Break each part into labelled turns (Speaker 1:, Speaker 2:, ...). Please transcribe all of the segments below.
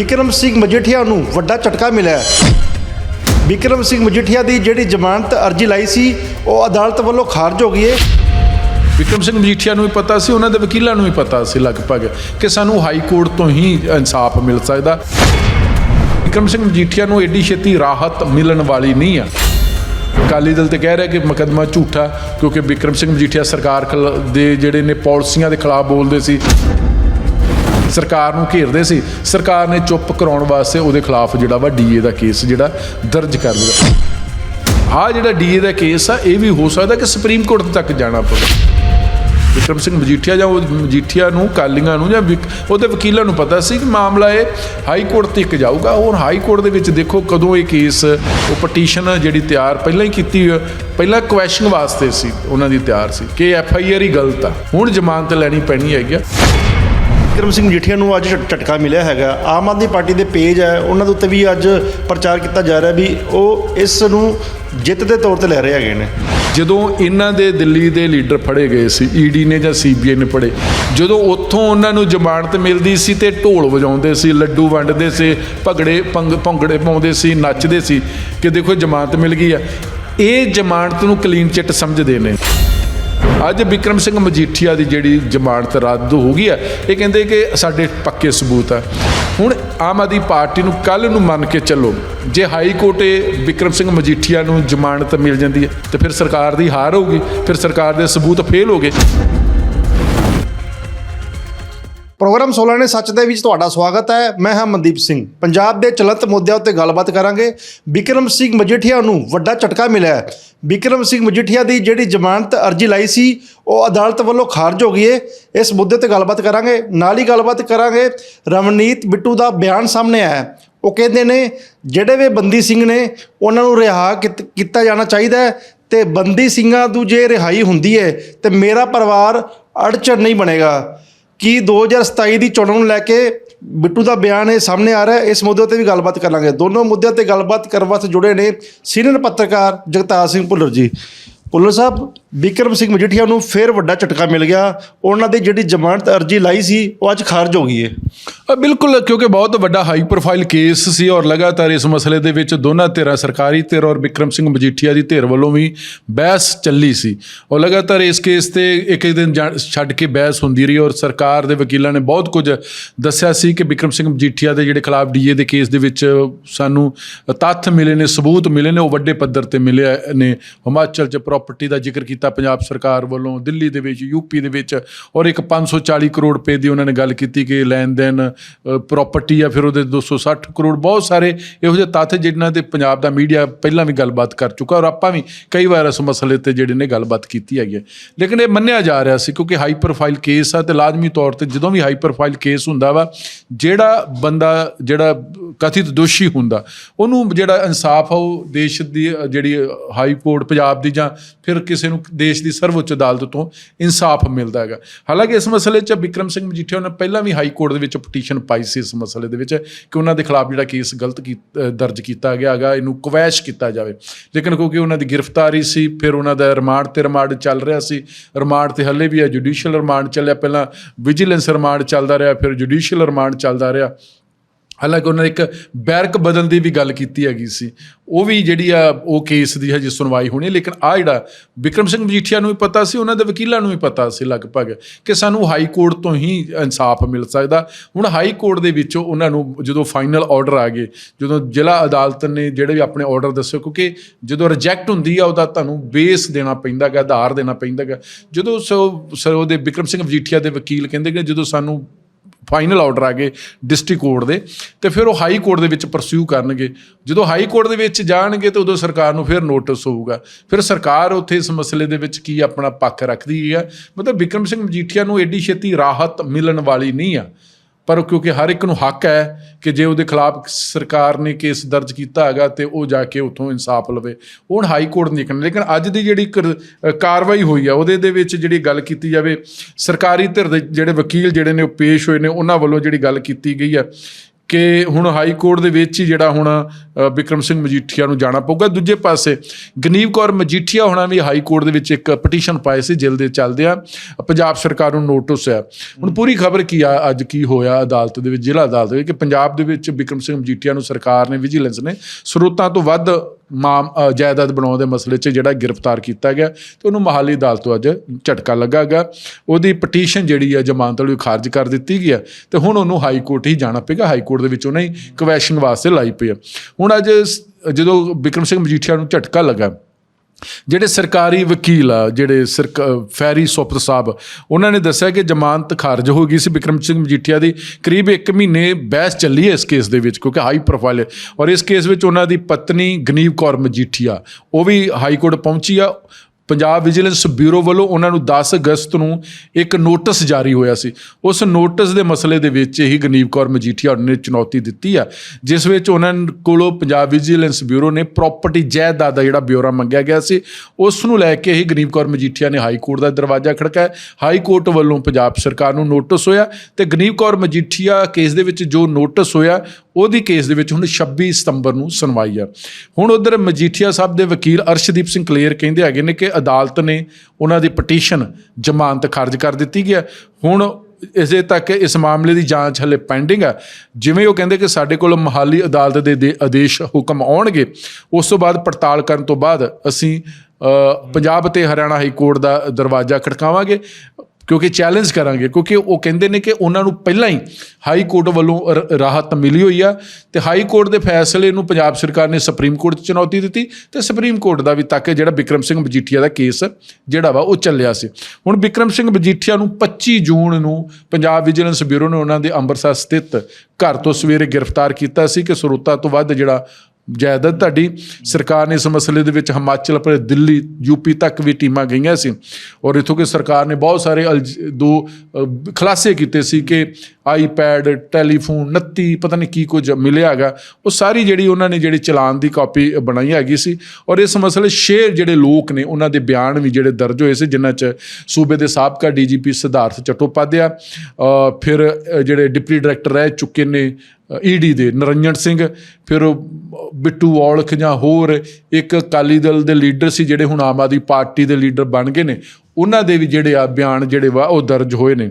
Speaker 1: ਵਿਕਰਮ ਸਿੰਘ ਮਜੀਠੀਆ ਨੂੰ ਵੱਡਾ ਝਟਕਾ ਮਿਲਿਆ। ਹੈ ਵਿਕਰਮ ਸਿੰਘ ਮਜੀਠੀਆ ਦੀ ਜਿਹੜੀ ਜ਼ਮਾਨਤ ਅਰਜ਼ੀ ਲਾਈ ਸੀ, ਉਹ ਅਦਾਲਤ ਵੱਲੋਂ ਖਾਰਜ ਹੋ ਗਈ ਹੈ
Speaker 2: ਵਿਕਰਮ ਸਿੰਘ ਮਜੀਠੀਆ ਨੂੰ ਵੀ ਪਤਾ ਸੀ, ਉਹਨਾਂ ਦੇ ਵਕੀਲਾਂ ਨੂੰ ਵੀ ਪਤਾ ਸੀ ਲਗਭਗ ਕਿ ਸਾਨੂੰ ਹਾਈ ਕੋਰਟ ਤੋਂ ਹੀ ਇਨਸਾਫ ਮਿਲ ਸਕਦਾ। ਵਿਕਰਮ ਸਿੰਘ ਮਜੀਠੀਆ ਨੂੰ ਐਡੀ ਛੇਤੀ ਰਾਹਤ ਮਿਲਣ ਵਾਲੀ ਨਹੀਂ ਆ। ਅਕਾਲੀ ਦਲ ਤੇ ਕਹਿ ਰਿਹਾ ਕਿ ਮੁਕੱਦਮਾ ਝੂਠਾ, ਕਿਉਂਕਿ ਵਿਕਰਮ ਸਿੰਘ ਮਜੀਠੀਆ ਸਰਕਾਰ ਖਿਲਾ- ਦੇ ਜਿਹੜੇ ਨੇ ਪਾਲਿਸੀਆਂ ਦੇ ਖਿਲਾਫ ਬੋਲਦੇ ਸੀ। ਸਰਕਾਰ ਨੂੰ ਘੇਰਦੇ ਸੀ। ਸਰਕਾਰ ਨੇ ਚੁੱਪ ਕਰਾਉਣ ਵਾਸਤੇ ਉਹਦੇ ਖਿਲਾਫ ਜਿਹੜਾ ਵਾ ਡੀਏ ਦਾ ਕੇਸ ਜਿਹੜਾ ਦਰਜ ਕਰ ਲਿਆ। ਆ ਜਿਹੜਾ ਡੀਏ ਦਾ ਕੇਸ ਆ ਇਹ ਵੀ ਹੋ ਸਕਦਾ ਕਿ ਸੁਪਰੀਮ ਕੋਰਟ ਤੱਕ ਜਾਣਾ ਪਵੇ। ਵਿਕਰਮ ਸਿੰਘ ਮਜੀਠੀਆ ਜਾਂ ਉਹ ਮਜੀਠੀਆ ਨੂੰ ਕਾਲੀਆਂ ਨੂੰ ਜਾਂ ਉਹਦੇ ਵਕੀਲਾਂ ਨੂੰ ਪਤਾ ਸੀ ਕਿ ਮਾਮਲਾ ਇਹ ਹਾਈ ਕੋਰਟ ਤੱਕ ਜਾਊਗਾ। ਔਰ ਹਾਈ ਕੋਰਟ ਦੇ ਵਿੱਚ ਦੇਖੋ ਕਦੋਂ ਇਹ ਕੇਸ ਉਹ ਪਟੀਸ਼ਨ ਜਿਹੜੀ ਤਿਆਰ ਪਹਿਲਾਂ ਹੀ ਕੀਤੀ ਹੋਈ, ਪਹਿਲਾਂ ਕੁਐਸਚਨ ਵਾਸਤੇ ਸੀ ਉਹਨਾਂ ਦੀ ਤਿਆਰ ਸੀ ਕਿ ਐਫ ਆਈ ਆਰ ਹੀ ਗਲਤ ਆ। ਹੁਣ ਜ਼ਮਾਨਤ ਲੈਣੀ ਪੈਣੀ ਹੈਗੀ ਆ।
Speaker 1: ਵਿਕਰਮ ਸਿੰਘ ਮਜੀਠੀਆ ਨੂੰ ਅੱਜ ਝਟਕਾ ਮਿਲਿਆ ਹੈਗਾ। ਆਮ ਆਦਮੀ ਪਾਰਟੀ ਦੇ ਪੇਜ ਹੈ, ਉਹਨਾਂ ਦੇ ਉੱਤੇ ਵੀ ਅੱਜ ਪ੍ਰਚਾਰ ਕੀਤਾ ਜਾ ਰਿਹਾ ਵੀ ਉਹ ਇਸ ਨੂੰ ਜਿੱਤ ਦੇ ਤੌਰ ਤੇ ਲੈ ਰਹੇ ਹੈਗੇ ਨੇ।
Speaker 2: ਜਦੋਂ ਇਹਨਾਂ ਦੇ ਦਿੱਲੀ ਦੇ ਲੀਡਰ ਫੜੇ ਗਏ ਸੀ ਈਡੀ ਨੇ ਜਾਂ ਸੀਬੀਆਈ ਨੇ ਫੜੇ, ਜਦੋਂ ਉੱਥੋਂ ਉਹਨਾਂ ਨੂੰ ਜ਼ਮਾਨਤ ਮਿਲਦੀ ਸੀ ਤੇ ਢੋਲ ਵਜਾਉਂਦੇ ਸੀ, ਲੱਡੂ ਵੰਡਦੇ ਸੀ, ਭਗੜੇ ਪੰਗ ਭੰਗੜੇ ਪਾਉਂਦੇ ਸੀ, ਨੱਚਦੇ ਸੀ, ਕਿ ਦੇਖੋ ਜ਼ਮਾਨਤ ਮਿਲ ਗਈ ਆ। ਇਹ ਜ਼ਮਾਨਤ ਨੂੰ ਕਲੀਨ ਚਿੱਟ ਸਮਝਦੇ ਨੇ। ਅੱਜ ਵਿਕਰਮ ਸਿੰਘ ਮਜੀਠੀਆ ਦੀ ਜਿਹੜੀ ਜ਼ਮਾਨਤ ਰੱਦ ਹੋ ਗਈ ਆ ਇਹ ਕਹਿੰਦੇ ਕਿ ਸਾਡੇ ਪੱਕੇ ਸਬੂਤ ਆ। ਹੁਣ ਆਮ ਆਦਮੀ ਪਾਰਟੀ ਨੂੰ ਕੱਲ ਨੂੰ ਮੰਨ ਕੇ ਚੱਲੋ, ਜੇ ਹਾਈ ਕੋਰਟ ਇਹ ਵਿਕਰਮ ਸਿੰਘ ਮਜੀਠੀਆ ਨੂੰ ਜ਼ਮਾਨਤ ਮਿਲ ਜਾਂਦੀ ਹੈ, ਤੇ ਫਿਰ ਸਰਕਾਰ ਦੀ ਹਾਰ ਹੋਊਗੀ, ਫਿਰ ਸਰਕਾਰ ਦੇ ਸਬੂਤ ਫੇਲ ਹੋ ਗਏ।
Speaker 1: ਪ੍ਰੋਗਰਾਮ 16 ਨੇ ਸੱਚ ਦੇ ਵਿੱਚ ਤੁਹਾਡਾ ਸਵਾਗਤ ਹੈ। ਮੈਂ ਹਾਂ ਮਨਦੀਪ ਸਿੰਘ। ਪੰਜਾਬ ਦੇ ਚਲੰਤ ਮੁੱਦਿਆਂ ਉੱਤੇ ਗੱਲਬਾਤ ਕਰਾਂਗੇ। ਵਿਕਰਮ ਸਿੰਘ ਮਜੀਠੀਆ ਨੂੰ ਵੱਡਾ ਝਟਕਾ ਮਿਲਿਆ ਹੈ। ਵਿਕਰਮ ਸਿੰਘ ਮਜੀਠੀਆ ਦੀ ਜਿਹੜੀ ਜ਼ਮਾਨਤ ਅਰਜ਼ੀ ਲਾਈ ਸੀ, ਉਹ ਅਦਾਲਤ ਵੱਲੋਂ ਖਾਰਜ ਹੋ ਗਈ ਹੈ ਇਸ ਮੁੱਦੇ ਤੇ ਗੱਲਬਾਤ ਕਰਾਂਗੇ। ਨਾਲ ਹੀ ਗੱਲਬਾਤ ਕਰਾਂਗੇ। ਰਵਨੀਤ ਬਿੱਟੂ ਦਾ ਬਿਆਨ ਸਾਹਮਣੇ ਆਇਆ ਉਹ ਕਹਿੰਦੇ ਨੇ, ਜਿਹੜੇ ਵੀ ਬੰਦੀ ਸਿੰਘ ਨੇ, ਉਹਨਾਂ ਨੂੰ ਰਿਹਾ ਕੀਤ- ਕੀਤਾ ਜਾਣਾ ਚਾਹੀਦਾ ਹੈ ਤੇ ਬੰਦੀ ਸਿੰਘਾਂ ਦੀ ਜੇ ਰਿਹਾਈ ਹੁੰਦੀ ਹੈ ਤੇ ਮੇਰਾ ਪਰਿਵਾਰ ਅੜਚਨ ਨਹੀਂ ਬਣੇਗਾ। ਕੀ 2027 ਦੀ ਚੋਣਾਂ ਨੂੰ ਲੈ ਕੇ ਬਿੱਟੂ ਦਾ ਬਿਆਨ ਇਹ ਸਾਹਮਣੇ ਆ ਰਿਹਾ ਇਸ ਮੁੱਦੇ ਤੇ ਵੀ ਗੱਲਬਾਤ ਕਰਾਂਗੇ। ਦੋਨੋਂ ਮੁੱਦਿਆਂ ਤੇ ਗੱਲਬਾਤ ਕਰਨ ਵਾਸਤੇ ਜੁੜੇ ਨੇ ਸੀਨੀਅਰ ਪੱਤਰਕਾਰ ਜਗਤਾਰ ਸਿੰਘ ਭੁੱਲਰ ਜੀ। ਭੁੱਲਰ ਸਾਹਿਬ, ਬਿਕਰਮ ਸਿੰਘ ਮਜੀਠੀਆ ਨੂੰ ਫਿਰ ਵੱਡਾ ਝਟਕਾ ਮਿਲ ਗਿਆ। ਉਹਨਾਂ ਦੀ ਜਿਹੜੀ ਜ਼ਮਾਨਤ ਅਰਜ਼ੀ ਲਾਈ ਸੀ, ਉਹ ਅੱਜ ਖਾਰਜ ਹੋ ਗਈ ਹੈ
Speaker 2: ਬਿਲਕੁਲ, ਕਿਉਂਕਿ ਬਹੁਤ ਵੱਡਾ ਹਾਈ ਪ੍ਰੋਫਾਈਲ ਕੇਸ ਸੀ ਔਰ ਲਗਾਤਾਰ ਇਸ ਮਸਲੇ ਦੇ ਵਿੱਚ ਦੋਨਾਂ ਧਿਰਾਂ, ਸਰਕਾਰੀ ਧਿਰ ਔਰ ਬਿਕਰਮ ਸਿੰਘ ਮਜੀਠੀਆ ਦੀ ਧਿਰ ਵੱਲੋਂ ਵੀ ਬਹਿਸ ਚੱਲੀ ਸੀ। ਔਰ ਲਗਾਤਾਰ ਇਸ ਕੇਸ ਤੇ ਇੱਕ ਇੱਕ ਦਿਨ ਜਾ- ਛੱਡ ਕੇ ਬਹਿਸ ਹੁੰਦੀ ਰਹੀ ਔਰ ਸਰਕਾਰ ਦੇ ਵਕੀਲਾਂ ਨੇ ਬਹੁਤ ਕੁਝ ਦੱਸਿਆ ਸੀ ਕਿ ਬਿਕਰਮ ਸਿੰਘ ਮਜੀਠੀਆ ਦੇ ਜਿਹੜੇ ਖਿਲਾਫ ਡੀਏ ਦੇ ਕੇਸ ਦੇ ਵਿੱਚ ਸਾਨੂੰ ਤੱਥ ਮਿਲੇ ਨੇ, ਸਬੂਤ ਮਿਲੇ ਨੇ, ਉਹ ਵੱਡੇ ਪੱਧਰ ਤੇ ਮਿਲੇ ਨੇ। ਹਿਮਾਚਲ 'ਚ ਪ੍ਰਾਪਰਟੀ ਦਾ ਜ਼ਿਕਰ ਕੀਤਾ ਪੰਜਾਬ ਸਰਕਾਰ ਵੱਲੋਂ, ਦਿੱਲੀ ਦੇ ਵਿੱਚ ਯੂਪੀ ਦੇ ਵਿੱਚ, ਔਰ ਇੱਕ 540 ਕਰੋੜ ਰੁਪਏ ਦੀ ਉਹਨਾਂ ਨੇ ਗੱਲ ਕੀਤੀ ਕਿ ਲੈਣ ਦੇਣ ਪ੍ਰਾਪਰਟੀ ਆ, ਫਿਰ ਉਹਦੇ 260 ਕਰੋੜ, ਬਹੁਤ ਸਾਰੇ ਇਹੋ ਜਿਹੇ ਤੱਥ ਜਿਨ੍ਹਾਂ ਤੇ ਪੰਜਾਬ ਦਾ ਮੀਡੀਆ ਪਹਿਲਾਂ ਵੀ ਗੱਲਬਾਤ ਕਰ ਚੁੱਕਾ, ਔਰ ਆਪਾਂ ਵੀ ਕਈ ਵਾਰ ਇਸ ਮਸਲੇ ਤੇ ਜਿਹੜੇ ਨੇ ਗੱਲਬਾਤ ਕੀਤੀ ਹੈਗੀ ਹੈ ਲੇਕਿਨ ਇਹ ਮੰਨਿਆ ਜਾ ਰਿਹਾ ਸੀ, ਕਿਉਂਕਿ ਹਾਈ ਪ੍ਰੋਫਾਈਲ ਕੇਸ ਆ ਤੇ ਲਾਜ਼ਮੀ ਤੌਰ ਤੇ ਜਦੋਂ ਵੀ ਹਾਈ ਪ੍ਰੋਫਾਈਲ ਕੇਸ ਹੁੰਦਾ ਵਾ, ਜਿਹੜਾ ਬੰਦਾ, ਜਿਹੜਾ ਕਥਿਤ ਦੋਸ਼ੀ ਹੁੰਦਾ, ਉਹਨੂੰ ਜਿਹੜਾ ਇਨਸਾਫ ਆ, ਉਹ ਦੇਸ਼ ਦੀ ਜਿਹੜੀ ਹਾਈ ਕੋਰਟ, ਪੰਜਾਬ ਦੀ ਜਾਂ ਫਿਰ ਕਿਸੇ ਨੂੰ ਦੇਸ਼ ਦੀ ਸਰਵਉੱਚ ਅਦਾਲਤ ਤੋਂ ਇਨਸਾਫ ਮਿਲਦਾ ਹੈਗਾ। ਹਾਲਾਂਕਿ ਇਸ ਮਸਲੇ 'ਚ ਬਿਕਰਮ ਸਿੰਘ ਮਜੀਠੀਆ ਨੇ ਪਹਿਲਾਂ ਵੀ ਹਾਈ ਕੋਰਟ ਦੇ ਵਿੱਚ ਪਟੀਸ਼ਨ ਪਾਈ ਸੀ ਇਸ ਮਸਲੇ ਦੇ ਵਿੱਚ ਕਿ ਉਹਨਾਂ ਦੇ ਖਿਲਾਫ ਜਿਹੜਾ ਕੇਸ ਗਲਤ ਕੀ- ਦਰਜ ਕੀਤਾ ਗਿਆ ਹੈਗਾ, ਇਹਨੂੰ ਕਵੈਸ਼ ਕੀਤਾ ਜਾਵੇ। ਲੇਕਿਨ ਕਿਉਂਕਿ ਉਹਨਾਂ ਦੀ ਗ੍ਰਿਫਤਾਰੀ ਸੀ, ਫਿਰ ਉਹਨਾਂ ਦਾ ਰਿਮਾਂਡ ਤੇ ਰਿਮਾਂਡ ਚੱਲ ਰਿਹਾ ਸੀ। ਰਿਮਾਂਡ ਤੇ ਹੱਲੇ ਵੀ ਹੈ, ਜੁਡੀਸ਼ੀਅਲ ਰਿਮਾਂਡ ਚੱਲਿਆ। ਪਹਿਲਾਂ ਵਿਜੀਲੈਂਸ ਰਿਮਾਂਡ ਚੱਲਦਾ ਰਿਹਾ, ਫਿਰ ਜੁਡੀਸ਼ੀਅਲ ਰਿਮਾਂਡ ਚੱਲਦਾ ਰਿਹਾ। ਹਾਲਾਂਕਿ ਉਹਨਾਂ ਨੇ ਇੱਕ ਬੈਰਕ ਬਦਲਣ ਦੀ ਵੀ ਗੱਲ ਕੀਤੀ ਹੈਗੀ ਸੀ। ਉਹ ਵੀ ਜਿਹੜੀ ਆ, ਉਹ ਕੇਸ ਦੀ ਹਜੇ ਸੁਣਵਾਈ ਹੋਣੀ ਲੇਕਿਨ ਆ ਜਿਹੜਾ ਵਿਕਰਮ ਸਿੰਘ ਮਜੀਠੀਆ ਨੂੰ ਵੀ ਪਤਾ ਸੀ, ਉਹਨਾਂ ਦੇ ਵਕੀਲਾਂ ਨੂੰ ਵੀ ਪਤਾ ਸੀ ਲਗਭਗ ਕਿ ਸਾਨੂੰ ਹਾਈ ਕੋਰਟ ਤੋਂ ਹੀ ਇਨਸਾਫ ਮਿਲ ਸਕਦਾ। ਹੁਣ ਹਾਈ ਕੋਰਟ ਦੇ ਵਿੱਚੋਂ ਉਹਨਾਂ ਨੂੰ ਜਦੋਂ ਫਾਈਨਲ ਆਰਡਰ ਆ ਗਏ, ਜਦੋਂ ਜ਼ਿਲ੍ਹਾ ਅਦਾਲਤ ਨੇ ਜਿਹੜੇ ਵੀ ਆਪਣੇ ਆਰਡਰ ਦੱਸੇ, ਕਿਉਂਕਿ ਜਦੋਂ ਰਿਜੈਕਟ ਹੁੰਦੀ ਆ, ਉਹਦਾ ਤੁਹਾਨੂੰ ਬੇਸ ਦੇਣਾ ਪੈਂਦਾ ਗਾ ਆਧਾਰ ਦੇਣਾ ਪੈਂਦਾ ਗਾ ਜਦੋਂ ਸੋ ਸੋ ਉਹਦੇ ਵਿਕਰਮ ਸਿੰਘ ਮਜੀਠੀਆ ਦੇ ਵਕੀਲ ਕਹਿੰਦੇ ਕਿ ਜਦੋਂ ਸਾਨੂੰ ਫਾਈਨਲ ਆਰਡਰ ਆ ਗਏ ਡਿਸਟ੍ਰਿਕਟ ਕੋਰਟ ਦੇ ਤੇ ਫਿਰ ਉਹ ਹਾਈ ਕੋਰਟ ਦੇ ਵਿੱਚ ਪਰਸਿਊ ਕਰਨਗੇ। ਜਦੋਂ ਹਾਈ ਕੋਰਟ ਦੇ ਵਿੱਚ ਜਾਣਗੇ ਤੇ ਉਦੋਂ ਸਰਕਾਰ ਨੂੰ ਫਿਰ ਨੋਟਿਸ ਹੋਊਗਾ। ਫਿਰ ਸਰਕਾਰ ਉੱਥੇ ਇਸ ਮਸਲੇ ਦੇ ਵਿੱਚ ਕੀ ਆਪਣਾ ਪੱਖ ਰੱਖਦੀ ਹੈ ਮਤਲਬ ਵਿਕਰਮ ਸਿੰਘ ਮਜੀਠੀਆ ਨੂੰ ਐਡੀ ਛੇਤੀ ਰਾਹਤ ਮਿਲਣ ਵਾਲੀ ਨਹੀਂ ਆ। ਪਰ ਉਹ ਕਿਉਂਕਿ ਹਰ ਇੱਕ ਨੂੰ ਹੱਕ ਹੈ ਕਿ ਜੇ ਉਹਦੇ ਖਿਲਾਫ ਸਰਕਾਰ ਨੇ ਕੇਸ ਦਰਜ ਕੀਤਾ ਹੈਗਾ ਤੇ ਉਹ ਜਾ ਕੇ ਉੱਥੋਂ ਇਨਸਾਫ ਲਵੇ। ਉਹ ਹੁਣ ਹਾਈ ਕੋਰਟ ਨਹੀਂ ਕਰਨਾ ਲੇਕਿਨ ਅੱਜ ਦੀ ਜਿਹੜੀ ਕਰ- ਕਾਰਵਾਈ ਹੋਈ ਆ, ਉਹਦੇ ਦੇ ਵਿੱਚ ਜਿਹੜੀ ਗੱਲ ਕੀਤੀ ਜਾਵੇ, ਸਰਕਾਰੀ ਧਿਰ ਦੇ ਜਿਹੜੇ ਵਕੀਲ ਜਿਹੜੇ ਨੇ, ਉਹ ਪੇਸ਼ ਹੋਏ ਨੇ, ਉਹਨਾਂ ਵੱਲੋਂ ਜਿਹੜੀ ਗੱਲ ਕੀਤੀ ਗਈ ਆ। ਕਿ ਹੁਣ ਹਾਈ ਕੋਰਟ ਦੇ ਵਿੱਚ ਹੀ ਜਿਹੜਾ ਹੁਣ ਅ, ਬਿਕਰਮ ਸਿੰਘ ਮਜੀਠੀਆ ਨੂੰ ਜਾਣਾ ਪਊਗਾ। ਦੂਜੇ ਪਾਸੇ ਗਨੀਵ ਕੌਰ ਮਜੀਠੀਆ ਹੋਣਾ ਵੀ ਹਾਈ ਕੋਰਟ ਦੇ ਵਿੱਚ ਇੱਕ ਪਟੀਸ਼ਨ ਪਾਏ ਸੀ ਜਿਲ ਦੇ ਚੱਲਦੇ ਆ ਪੰਜਾਬ ਸਰਕਾਰ ਨੂੰ ਨੋਟਿਸ ਆ ਹੁਣ ਪੂਰੀ ਖਬਰ ਕੀ ਆ ਅੱਜ ਕੀ ਹੋਇਆ ਅਦਾਲਤ ਦੇ ਵਿੱਚ ਜ਼ਿਲ੍ਹਾ ਅਦਾਲਤ ਦੇ ਵਿੱਚ? ਕਿ ਪੰਜਾਬ ਦੇ ਵਿੱਚ ਬਿਕਰਮ ਸਿੰਘ ਮਜੀਠੀਆ ਨੂੰ ਸਰਕਾਰ ਨੇ ਵਿਜੀਲੈਂਸ ਨੇ ਸਰੋਤਾਂ ਤੋਂ ਵੱਧ ਮਾਮ ਜਾਇਦਾਦ ਬਣਾਉਣ ਦੇ ਮਸਲੇ 'ਚ ਜਿਹੜਾ ਗ੍ਰਿਫਤਾਰ ਕੀਤਾ ਗਿਆ ਤੇ ਉਹਨੂੰ ਮਹਾਲੀ ਅਦਾਲਤ ਤੋਂ ਅੱਜ ਝਟਕਾ ਲੱਗਾ ਗਾ। ਉਹਦੀ ਪਟੀਸ਼ਨ ਜਿਹੜੀ ਆ ਜ਼ਮਾਨਤ ਲਈ ਖਾਰਜ ਕਰ ਦਿੱਤੀ ਗਈ ਆ ਤੇ ਹੁਣ ਉਹਨੂੰ ਹਾਈ ਕੋਰਟ ਹੀ ਜਾਣਾ ਪਏਗਾ। ਹਾਈ ਕੋਰਟ ਦੇ ਵਿੱਚ ਉਹਨੇ ਕੁਐਸ਼ਨ ਵਾਸਤੇ ਲਾਈ ਪਈ ਆ। ਹੁਣ ਅੱਜ ਸ- ਜਦੋਂ ਬਿਕਰਮ ਸਿੰਘ ਮਜੀਠੀਆ ਨੂੰ ਝਟਕਾ ਲੱਗਾ ਜਿਹੜੇ ਸਰਕਾਰੀ ਵਕੀਲ ਆ, ਜਿਹੜੇ ਸਰਕ ਫੈਰੀ ਸੁਪਤ ਸਾਹਿਬ, ਉਹਨਾਂ ਨੇ ਦੱਸਿਆ ਕਿ ਜ਼ਮਾਨਤ ਖਾਰਜ ਹੋ ਗਈ ਸੀ ਬਿਕਰਮ ਸਿੰਘ ਮਜੀਠੀਆ ਦੀ। ਕਰੀਬ 1 ਮਹੀਨੇ ਬਹਿਸ ਚੱਲੀ ਹੈ ਇਸ ਕੇਸ ਦੇ ਵਿੱਚ, ਕਿਉਂਕਿ ਹਾਈ ਪ੍ਰੋਫਾਈਲ ਹੈ। ਔਰ ਇਸ ਕੇਸ ਵਿੱਚ ਉਹਨਾਂ ਦੀ ਪਤਨੀ ਗਨੀਵ ਕੌਰ ਮਜੀਠੀਆ, ਉਹ ਵੀ ਹਾਈ ਕੋਰਟ ਪਹੁੰਚੀ ਆ। ਪੰਜਾਬ ਵਿਜੀਲੈਂਸ ਬਿਊਰੋ ਵੱਲੋਂ ਉਹਨਾਂ ਨੂੰ 10 ਅਗਸਤ ਨੂੰ ਇੱਕ ਨੋਟਿਸ ਜਾਰੀ ਹੋਇਆ ਸੀ। ਉਸ ਨੋਟਿਸ ਦੇ ਮਸਲੇ ਦੇ ਵਿੱਚ ਹੀ ਗਨੀਵ ਕੌਰ ਮਜੀਠੀਆ ਨੇ ਚੁਣੌਤੀ ਦਿੱਤੀ ਆ, ਜਿਸ ਵਿੱਚ ਉਹਨਾਂ ਕੋਲੋਂ ਪੰਜਾਬ ਵਿਜੀਲੈਂਸ ਬਿਊਰੋ ਨੇ ਪ੍ਰਾਪਰਟੀ ਜਾਇਦਾਦ ਦਾ ਜਿਹੜਾ ਬਿਊਰਾ ਮੰਗਿਆ ਗਿਆ ਸੀ, ਉਸ ਨੂੰ ਲੈ ਕੇ ਹੀ ਗਨੀਵ ਕੌਰ ਮਜੀਠੀਆ ਨੇ ਹਾਈ ਕੋਰਟ ਦਾ ਦਰਵਾਜ਼ਾ ਖੜਕਾਇਆ। ਹਾਈ ਕੋਰਟ ਵੱਲੋਂ ਪੰਜਾਬ ਸਰਕਾਰ ਨੂੰ ਨੋਟਿਸ ਹੋਇਆ ਤੇ ਗਨੀਵ ਕੌਰ ਮਜੀਠੀਆ ਕੇਸ ਦੇ ਵਿੱਚ ਜੋ ਨੋਟਿਸ ਹੋਇਆ, ਉਹਦੀ ਕੇਸ ਦੇ ਵਿੱਚ ਹੁਣ 26 ਸਤੰਬਰ ਨੂੰ ਸੁਣਵਾਈ ਆ। ਹੁਣ ਉਧਰ ਮਜੀਠੀਆ ਸਾਹਿਬ ਦੇ ਵਕੀਲ ਅਰਸ਼ਦੀਪ ਸਿੰਘ ਕਲੇਰ ਕਹਿੰਦੇ ਹੈਗੇ ਨੇ ਕਿ ਅਦਾਲਤ ਨੇ ਉਹਨਾਂ ਦੀ ਪਟੀਸ਼ਨ ਜ਼ਮਾਨਤ ਖਾਰਜ ਕਰ ਦਿੱਤੀ ਗਿਆ ਹੁਣ ਇਸੇ ਤੱਕ ਇਸ ਮਾਮਲੇ ਦੀ ਜਾਂਚ ਹਲੇ ਪੈਂਡਿੰਗ ਆ ਜਿਵੇਂ ਉਹ ਕਹਿੰਦੇ ਕਿ ਸਾਡੇ ਕੋਲ ਮਹਾਲੀ ਅਦਾਲਤ ਦੇ ਦੇ ਆਦੇਸ਼ ਹੁਕਮ ਆਉਣਗੇ, ਉਸ ਤੋਂ ਬਾਅਦ ਪੜਤਾਲ ਕਰਨ ਤੋਂ ਬਾਅਦ ਅਸੀਂ ਪੰਜਾਬ ਤੇ ਹਰਿਆਣਾ ਹਾਈ ਕੋਰਟ ਦਾ ਦਰਵਾਜ਼ਾ ਖੜਕਾਵਾਂਗੇ। ਕਿਉਂਕਿ ਚੈਲੰਜ ਕਰਾਂਗੇ, ਕਿਉਂਕਿ ਉਹ ਕਹਿੰਦੇ ਨੇ ਕਿ ਉਹਨਾਂ ਨੂੰ ਪਹਿਲਾਂ ਹੀ ਹਾਈ ਕੋਰਟ ਵੱਲੋਂ ਰ- ਰਾਹਤ ਮਿਲੀ ਹੋਈ ਆ ਤੇ ਹਾਈ ਕੋਰਟ ਦੇ ਫੈਸਲੇ ਨੂੰ ਪੰਜਾਬ ਸਰਕਾਰ ਨੇ ਸੁਪਰੀਮ ਕੋਰਟ 'ਚ ਚੁਣੌਤੀ ਦਿੱਤੀ ਤੇ ਸੁਪਰੀਮ ਕੋਰਟ ਦਾ ਵੀ ਤੱਕ ਜਿਹੜਾ ਬਿਕਰਮ ਸਿੰਘ ਮਜੀਠੀਆ ਦਾ ਕੇਸ ਜਿਹੜਾ ਵਾ ਉਹ ਚੱਲਿਆ ਸੀ। ਹੁਣ ਬਿਕਰਮ ਸਿੰਘ ਮਜੀਠੀਆ ਨੂੰ 25 ਜੂਨ ਨੂੰ ਪੰਜਾਬ ਵਿਜੀਲੈਂਸ ਬਿਊਰੋ ਨੇ ਉਹਨਾਂ ਦੇ ਅੰਮ੍ਰਿਤਸਰ ਸਥਿਤ ਘਰ ਤੋਂ ਸਵੇਰੇ ਗ੍ਰਿਫਤਾਰ ਕੀਤਾ ਸੀ ਕਿ ਸਰੋਤਾ ਤੋਂ ਵੱਧ ਜਿਹੜਾ ਜਾਇਦਾਦ ਤੁਹਾਡੀ ਸਰਕਾਰ ਨੇ ਇਸ ਮਸਲੇ ਦੇ ਵਿੱਚ ਹਿਮਾਚਲ ਪ੍ਰਦੇਸ਼ ਦਿੱਲੀ ਯੂਪੀ ਤੱਕ ਵੀ ਟੀਮਾਂ ਗਈਆਂ ਸੀ ਔਰ ਇਥੋਂ ਕਿ ਸਰਕਾਰ ਨੇ ਬਹੁਤ ਸਾਰੇ ਅਲਜ- ਦੋ ਅ, ਖੁਲਾਸੇ ਕੀਤੇ ਸੀ ਕਿ ਆਈਪੈਡ ਟੈਲੀਫੋਨ 29 ਪਤਾ ਨਹੀਂ ਕੀ ਕੁਝ ਮਿਲਿਆ ਹੈਗਾ। ਉਹ ਸਾਰੀ ਜਿਹੜੀ ਉਹਨਾਂ ਨੇ ਜਿਹੜੀ ਚਲਾਨ ਦੀ ਕਾਪੀ ਬਣਾਈ ਹੈਗੀ ਸੀ ਔਰ ਇਸ ਮਸਲੇ ਛੇ ਜਿਹੜੇ ਲੋਕ ਨੇ ਉਹਨਾਂ ਦੇ ਬਿਆਨ ਵੀ ਜਿਹੜੇ ਦਰਜ ਹੋਏ ਸੀ ਜਿਨ੍ਹਾਂ 'ਚ ਸੂਬੇ ਦੇ ਸਾਬਕਾ ਡੀਜੀਪੀ ਸਿਧਾਰਥ ਚਟੋਪਾਧਿਆ ਫਿਰ ਜਿਹੜੇ ਡਿਪਟੀ ਡਾਇਰੈਕਟਰ ਰਹਿ ਚੁੱਕੇ ਨੇ ਈਡੀ ਦੇ ਨਰਿੰਜਨ ਸਿੰਘ, ਫਿਰ ਬਿੱਟੂ ਔਲਖ ਜਾਂ ਹੋਰ ਇੱਕ ਅਕਾਲੀ ਦਲ ਦੇ ਲੀਡਰ ਸੀ ਜਿਹੜੇ ਹੁਣ ਆਮ ਆਦਮੀ ਪਾਰਟੀ ਦੇ ਲੀਡਰ ਬਣ ਗਏ ਨੇ। ਉਹਨਾਂ ਦੇ ਵੀ ਜਿਹੜੇ ਆ ਬਿਆਨ ਜਿਹੜੇ ਵਾ ਉਹ ਦਰਜ ਹੋਏ ਨੇ।